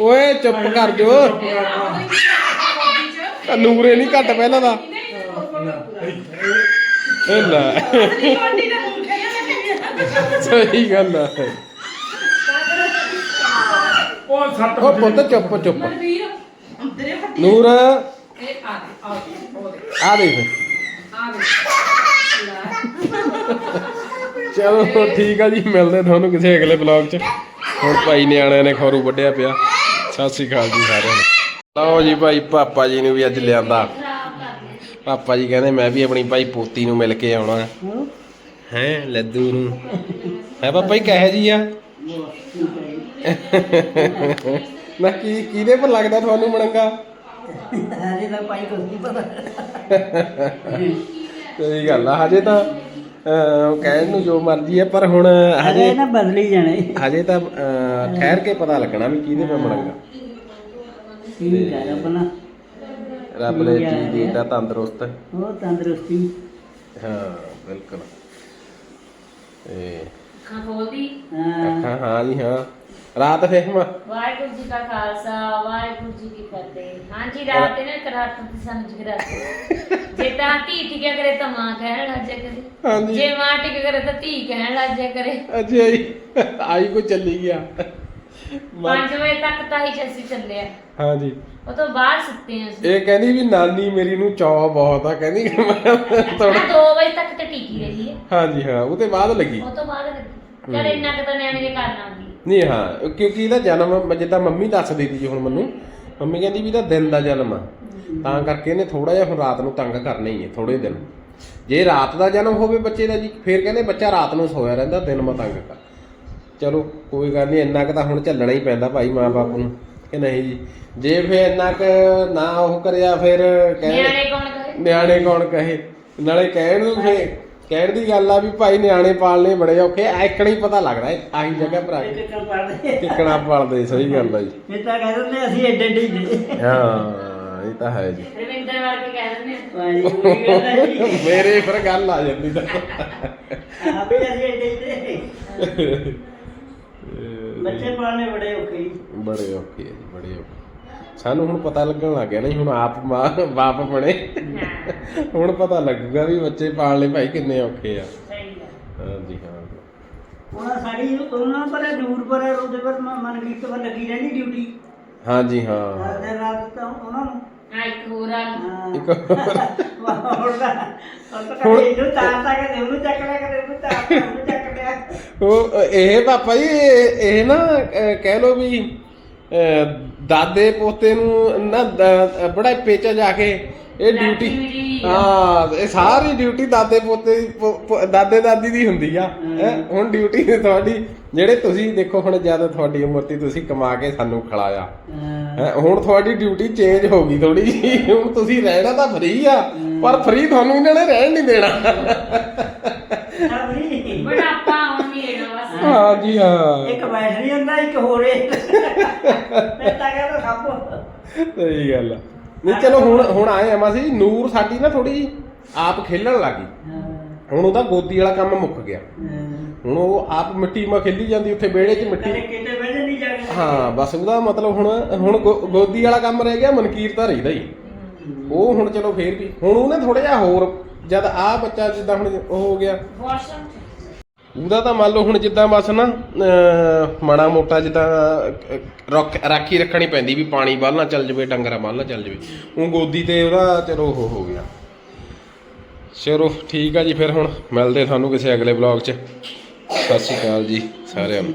ਓਏ ਚੁੱਪ ਕਰ ਜੋ। ਨੂਰੇ ਨਹੀਂ ਘੱਟ ਪਹਿਲਾਂ ਦਾ। ਇਹ ਲੈ। ਸਹੀ ਗੱਲ ਆ। ਉਹ ਸੱਟ ਉਹ ਪੁੱਤ ਚੁੱਪ ਚੁੱਪ। ਨੂਰ। ਇਹ ਆ ਦੇ ਆ ਦੇਖ ਆ ਦੇ। ਚਲੋ ਠੀਕ ਆ ਜੀ ਮਿਲਦੇ ਤੁਹਾਨੂੰ ਕਿਸੇ ਅਗਲੇ ਬਲੌਗ 'ਚ। ਹੁਣ ਭਾਈ ਨਿਆਣਿਆਂ ਨੇ ਖੌਰੂ ਵੱਢਿਆ ਪਿਆ। ਸਤਿ ਸ੍ਰੀ ਅਕਾਲ ਜੀ ਸਾਰਿਆਂ ਨੂੰ। ਲਓ ਜੀ ਭਾਈ ਪਾਪਾ ਜੀ ਨੂੰ ਵੀ ਅੱਜ ਲਿਆਂਦਾ। ਪਾਪਾ ਜੀ ਕਹਿੰਦੇ ਮੈਂ ਵੀ ਆਪਣੀ ਭਾਈ ਪੋਤੀ ਨੂੰ ਮਿਲ ਕੇ ਆਉਣਾ। ਹੈ ਲੱਦੂ ਨੂੰ। ਹੈ ਪਾਪਾ ਜੀ ਕਹੇ ਜੀ ਆ? ਨਾ ਕੀ ਕਿਹਦੇ ਪਰ ਲੱਗਦਾ ਤੁਹਾਨੂੰ ਮੜੰਗਾ? ਹਜੇ ਤਾਂ ਪਾਈ ਕੁਝ ਨਹੀਂ ਪਤਾ। ਸਹੀ ਗੱਲ ਆ ਹਜੇ ਤਾਂ ਅਹ, ਕਹਿਣ ਨੂੰ ਜੋ ਮਰਜ਼ੀ ਹੈ ਪਰ ਹੁਣ ਹਜੇ ਨਾ ਬਦਲੀ ਜਾਣੇ। ਹਜੇ ਤਾਂ ਅਹ, ਠਹਿਰ ਕੇ ਪਤਾ ਲੱਗਣਾ ਵੀ ਕਿਹਦੇ ਪਰ ਮੜੰਗਾ। ਠੀਕ ਹੈ ਆਪਣਾ ਰੱਬ ਨੇ। ਜੀ ਦਿੱਤਾ ਤੰਦਰੁਸਤ। ਉਹ ਤੰਦਰੁਸਤੀ। ਹਾਂ ਬਿਲਕੁਲ। ਤੇ ਅੱਖਾਂ ਖੋਲਦੀ। ਹਾਂ। ਅੱਖਾਂ ਹਾਂ ਜੀ ਹਾਂ। ਰਾਤ ਫਹਿਮ ਵਾਹਿਗੁਰੂ ਜੀ ਕਾ ਖਾਲਸਾ ਵਾਹਿਗੁਰੂ ਜੀ ਕੀ ਫਤਿਹ। ਹਾਂਜੀ ਰਾਤ ਇਹਨੇ ਕਰਾਤ ਦੀ ਸਮਝ ਕੇ ਰਾਤ ਜੇ ਤਾਂ ਧੀ ਟਿਕਿਆ ਕਰੇ ਤਾਂ ਮਾਂ ਕਹਿਣ ਜਾ ਕਰੇ। ਹਾਂਜੀ। ਜੇ ਮਾਂ ਟਿਕ ਕਰੇ ਤਾਂ ਧੀ ਕਹਿਣ ਜਾ ਕਰੇ। ਅੱਛਾ ਜੀ ਆਈ ਕੋ ਚੱਲੀ ਗਿਆ। 5 ਵਜੇ ਤੱਕ ਤਾਂ ਹੀ ਅਸੀਂ ਚੱਲੇ ਆ ਹਾਂ ਜੀ ਉਹ ਤੋਂ ਬਾਅਦ ਸੁੱਤੇ ਆ ਇਹ ਕਹਿੰਦੀ ਵੀ ਨਾਨੀ ਮੇਰੀ ਨੂੰ ਚੌ ਬਹੁਤ ਆ ਕਹਿੰਦੀ ਮੈਂ ਥੋੜਾ ਮੈਂ 2 ਵਜੇ ਤੱਕ ਤੇ ਟਿਕੀ ਰਹੀ ਹੈ। ਹਾਂ ਜੀ ਹਾਂ ਉਹਦੇ ਬਾਅਦ ਲੱਗੀ। ਉਹ ਤੋਂ ਬਾਅਦ ਲੱਗੀ। ਚਲ ਇੰਨਾ ਕੁ ਤਾਂ ਨਿਆਣੇ ਦੇ ਕਰਨਾ ਆਉਂਦੀ। ਨਹੀਂ ਹਾਂ ਕਿਉਂਕਿ ਇਹਦਾ ਜਨਮ ਜਿੱਦਾਂ ਮੰਮੀ ਦੱਸਦੀ ਸੀ ਜੀ ਹੁਣ ਮੈਨੂੰ ਮੰਮੀ ਕਹਿੰਦੀ ਵੀ ਇਹਦਾ ਦਿਨ ਦਾ ਜਨਮ ਆ। ਤਾਂ ਕਰਕੇ ਇਹਨੇ ਥੋੜਾ ਜਿਹਾ ਹੁਣ ਰਾਤ ਨੂੰ ਤੰਗ ਕਰਨਾ ਹੀ ਹੈ ਥੋੜੇ ਦਿਨ। ਜੇ ਰਾਤ ਦਾ ਜਨਮ ਹੋਵੇ ਬੱਚੇ ਦਾ ਜੀ ਫਿਰ ਕਹਿੰਦੇ ਬੱਚਾ ਰਾਤ ਨੂੰ ਸੋਇਆ ਰਹਿੰਦਾ ਦਿਨ ਮਾ ਤੰਗ ਕਰ। ਚਲੋ ਕੋਈ ਗੱਲ ਨਹੀਂ ਇੰਨਾ ਕੁ ਤਾਂ ਹੁਣ ਝੱਲਣਾ ਹੀ ਪੈਂਦਾ ਭਾਈ ਮਾਂ-ਬਾਪ ਨੂੰ ਕਿ ਨਹੀਂ ਜੀ। ਜੇ ਫਿਰ ਇੰਨਾ ਕੁ ਨਾ ਉਹ ਕਰਿਆ ਫਿਰ ਕਹਿੰਦੇ ਨਿਆਣੇ ਕੌਣ ਕਰੇ ਨਿਆਣੇ ਕੌਣ ਕਹੇ? ਨਾਲੇ ਕਹਿਣ ਨੂੰ ਫੇ ਕਹਿਣ ਦੀ ਗੱਲ ਆ ਵੀ ਭਾਈ ਨਿਆਣੇ ਪਾਲਣੇ ਬੜੇ ਔਖੇ ਐਕਣਾ ਹੀ ਪਤਾ ਲੱਗਦਾ ਇਹ ਆਹੀ ਜਗ੍ਹਾ ਪਰ ਆ ਕੇ ਪੜਦੇ ਕਿੱਕਣਾ ਪਾਲਦੇ ਸਹੀ ਗੱਲ ਆ ਜੀ। ਇਹ ਤਾਂ ਕਹਿ ਦਿੰਦੇ ਅਸੀਂ ਐਡੇ ਐਡੇ ਹੀ ਨੇ। ਹਾਂ ਇਹ ਤਾਂ ਹੈ ਜੀ। ਰਵਿੰਦਰ ਵਰਗੇ ਕਹਿ ਦਿੰਦੇ ਆ? ਭਾਈ ਉਹੀ ਗੱਲ ਹੈ ਜੀ ਮੇਰੇ ਫਿਰ ਗੱਲ ਆ ਜਾਂਦੀ ਤਾਂ। ਆਪੇ ਅਸੀਂ ਐਡੇ ਹੀ ਨੇ। ਬੱਚੇ ਪਾਲਣੇ ਬੜੇ ਔਖੇ ਜੀ। ਬੜੇ ਔਖੇ ਆ ਜੀ ਬੜੇ ਔਖੇ। ਸਾਨੂੰ ਹੁਣ ਪਤਾ ਲੱਗਣ ਲੱਗ ਗਿਆ ਨਾ ਜੀ, ਹੁਣ ਆਪ ਮਾਂ ਬਾਪ ਬਣੇ। ਹੁਣ ਪਤਾ ਲੱਗੂਗਾ ਵੀ ਬੱਚੇ ਪਾਲਣੇ ਭਾਈ ਕਿੰਨੇ ਔਖੇ ਆ। ਸਹੀ ਹਾਂ। ਜੀ ਹਾਂ ਉਹਨਾਂ ਸਾਡੀ ਉਹਨਾਂ ਪਰ ਦੂਰ ਪਰ ਉਹਦੇ ਪਰ ਮਨਕੀਤ ਪਰ ਲੱਗੀ ਰਹਿੰਦੀ ਡਿਊਟੀ ਹਾਂ ਜੀ ਹਾਂ। ਰਾਤ ਦਿਨ ਰਾਤ ਤਾਂ ਉਹਨਾਂ ਨੂੰ। ਆ ਇੱਕ ਹੋਰ ਆ। ਹਾਂ। ਇੱਕ ਹੋਰ। ਵਾਹ ਦਾ ਉਹ ਤਾਂ ਕਦੇ ਇਹਨੂੰ ਤਾਰ ਤਾ ਕੇ ਉਹਨੂੰ ਚੱਕ ਲਿਆ ਕਦੇ ਉਹਨੂੰ ਤਾਰ ਤਾ ਉਹਨੂੰ ਚੱਕ ਲਿਆ। ਉਹ ਇਹ ਪਾਪਾ ਜੀ ਇਹ ਇਹ ਨਾ ਅਹ, ਕਹਿ ਲੋ ਵੀ ਦਾਦੇ ਪੋਤੇ ਨੂੰ ਨਾ ਬੜਾ ਪੇਚਾ ਜਾ ਕੇ ਇਹ ਡਿਊਟੀ ਹਾਂ ਇਹ ਸਾਰੀ ਡਿਊਟੀ ਦਾਦੇ ਪੋਤੇ ਦੀ ਦਾਦੇ ਦਾਦੀ ਦੀ ਹੁੰਦੀ ਆ। ਹੈਂ। ਹੁਣ ਡਿਊਟੀ ਤੁਹਾਡੀ ਜਿਹੜੇ ਤੁਸੀਂ ਦੇਖੋ ਹੁਣ ਜਦ ਤੁਹਾਡੀ ਉਮਰ ਤੇ ਤੁਸੀਂ ਕਮਾ ਕੇ ਸਾਨੂੰ ਖਿਲਾਇਆ। ਹੈਂ, ਹੁਣ ਤੁਹਾਡੀ ਡਿਊਟੀ ਚੇਂਜ ਹੋ ਗਈ ਥੋੜੀ ਜੀ ਹੁਣ ਤੁਸੀਂ ਰਹਿਣਾ ਤਾਂ ਫ੍ਰੀ ਆ ਪਰ ਫ੍ਰੀ ਤੁਹਾਨੂੰ ਇਹਨਾਂ ਨੇ ਰਹਿਣ ਨਹੀਂ ਦੇਣਾ। ਬੁਢਾਪਾ ਹਾਂ ਜੀ ਹਾਂ। ਇੱਕ ਬੈਠ ਨਹੀਂ ਹੁੰਦਾ ਇੱਕ ਹੋਰੇ ਮੈਂ ਤਾਂ ਕਹਿੰਦਾ ਸਭ। ਸਹੀ ਗੱਲ ਆ। ਨਹੀਂ ਚਲੋ ਹੁਣ ਹੁਣ ਆਏ ਅਮਾ ਸੀ ਨੂਰ ਸਾਡੀ ਨਾ ਥੋੜੀ ਜੀ ਆਪ ਖੇਲਣ ਲੱਗੀ। ਹੁਣ ਉਹਦਾ ਗੋਦੀ ਵਾਲਾ ਕੰਮ ਮੁੱਕ ਗਿਆ। ਹੁਣ ਉਹ ਆਪ ਮਿੱਟੀ ਮਾ ਖੇਲੀ ਜਾਂਦੀ ਉੱਥੇ ਵਿਹੜੇ 'ਚ ਮਿੱਟੀ। ਕਿਤੇ ਨਹੀਂ ਹਾਂ ਬਸ ਉਹਦਾ ਮਤਲਬ ਹੁਣ ਹੁਣ ਗੋ- ਗੋਦੀ ਵਾਲਾ ਕੰਮ ਰਹਿ ਗਿਆ ਮਨਕੀਰ ਤਾਂ ਰਹਿਦਾ ਹੀ। ਉਹ ਹੁਣ ਚਲੋ ਫੇਰ ਵੀ ਹੁਣ ਉਹਨੇ ਥੋੜਾ ਜਿਹਾ ਹੋਰ ਜਦ ਆ ਬੱਚਾ ਜਿੱਦਾਂ ਹੁਣ ਉਹ ਹੋ ਗਿਆ। ਵਾਸ਼ਰੂਮ ਉਹਦਾ ਤਾਂ ਮੰਨ ਲਓ ਹੁਣ ਜਿੱਦਾਂ ਬਸ ਨਾ ਮਾੜਾ ਮੋਟਾ ਜਿੱਦਾਂ ਅਹ, ਰੱਖ ਰਾਖੀ ਰੱਖਣੀ ਪੈਂਦੀ ਵੀ ਪਾਣੀ ਵੱਲ ਨਾ ਚੱਲ ਜਵੇ ਡੰਗਰਾਂ ਵੱਲ ਨਾ ਚੱਲ ਜਵੇ। ਉਹ ਗੋਦੀ ਤੇ ਉਹਦਾ ਚਲੋ ਉਹ ਹੋ ਗਿਆ। ਚਲੋ ਠੀਕ ਆ ਜੀ ਫਿਰ ਹੁਣ ਮਿਲਦੇ ਤੁਹਾਨੂੰ ਕਿਸੇ ਅਗਲੇ ਵਲੌਗ 'ਚ। ਸਤਿ ਸ਼੍ਰੀ ਅਕਾਲ ਜੀ ਸਾਰਿਆਂ ਨੂੰ।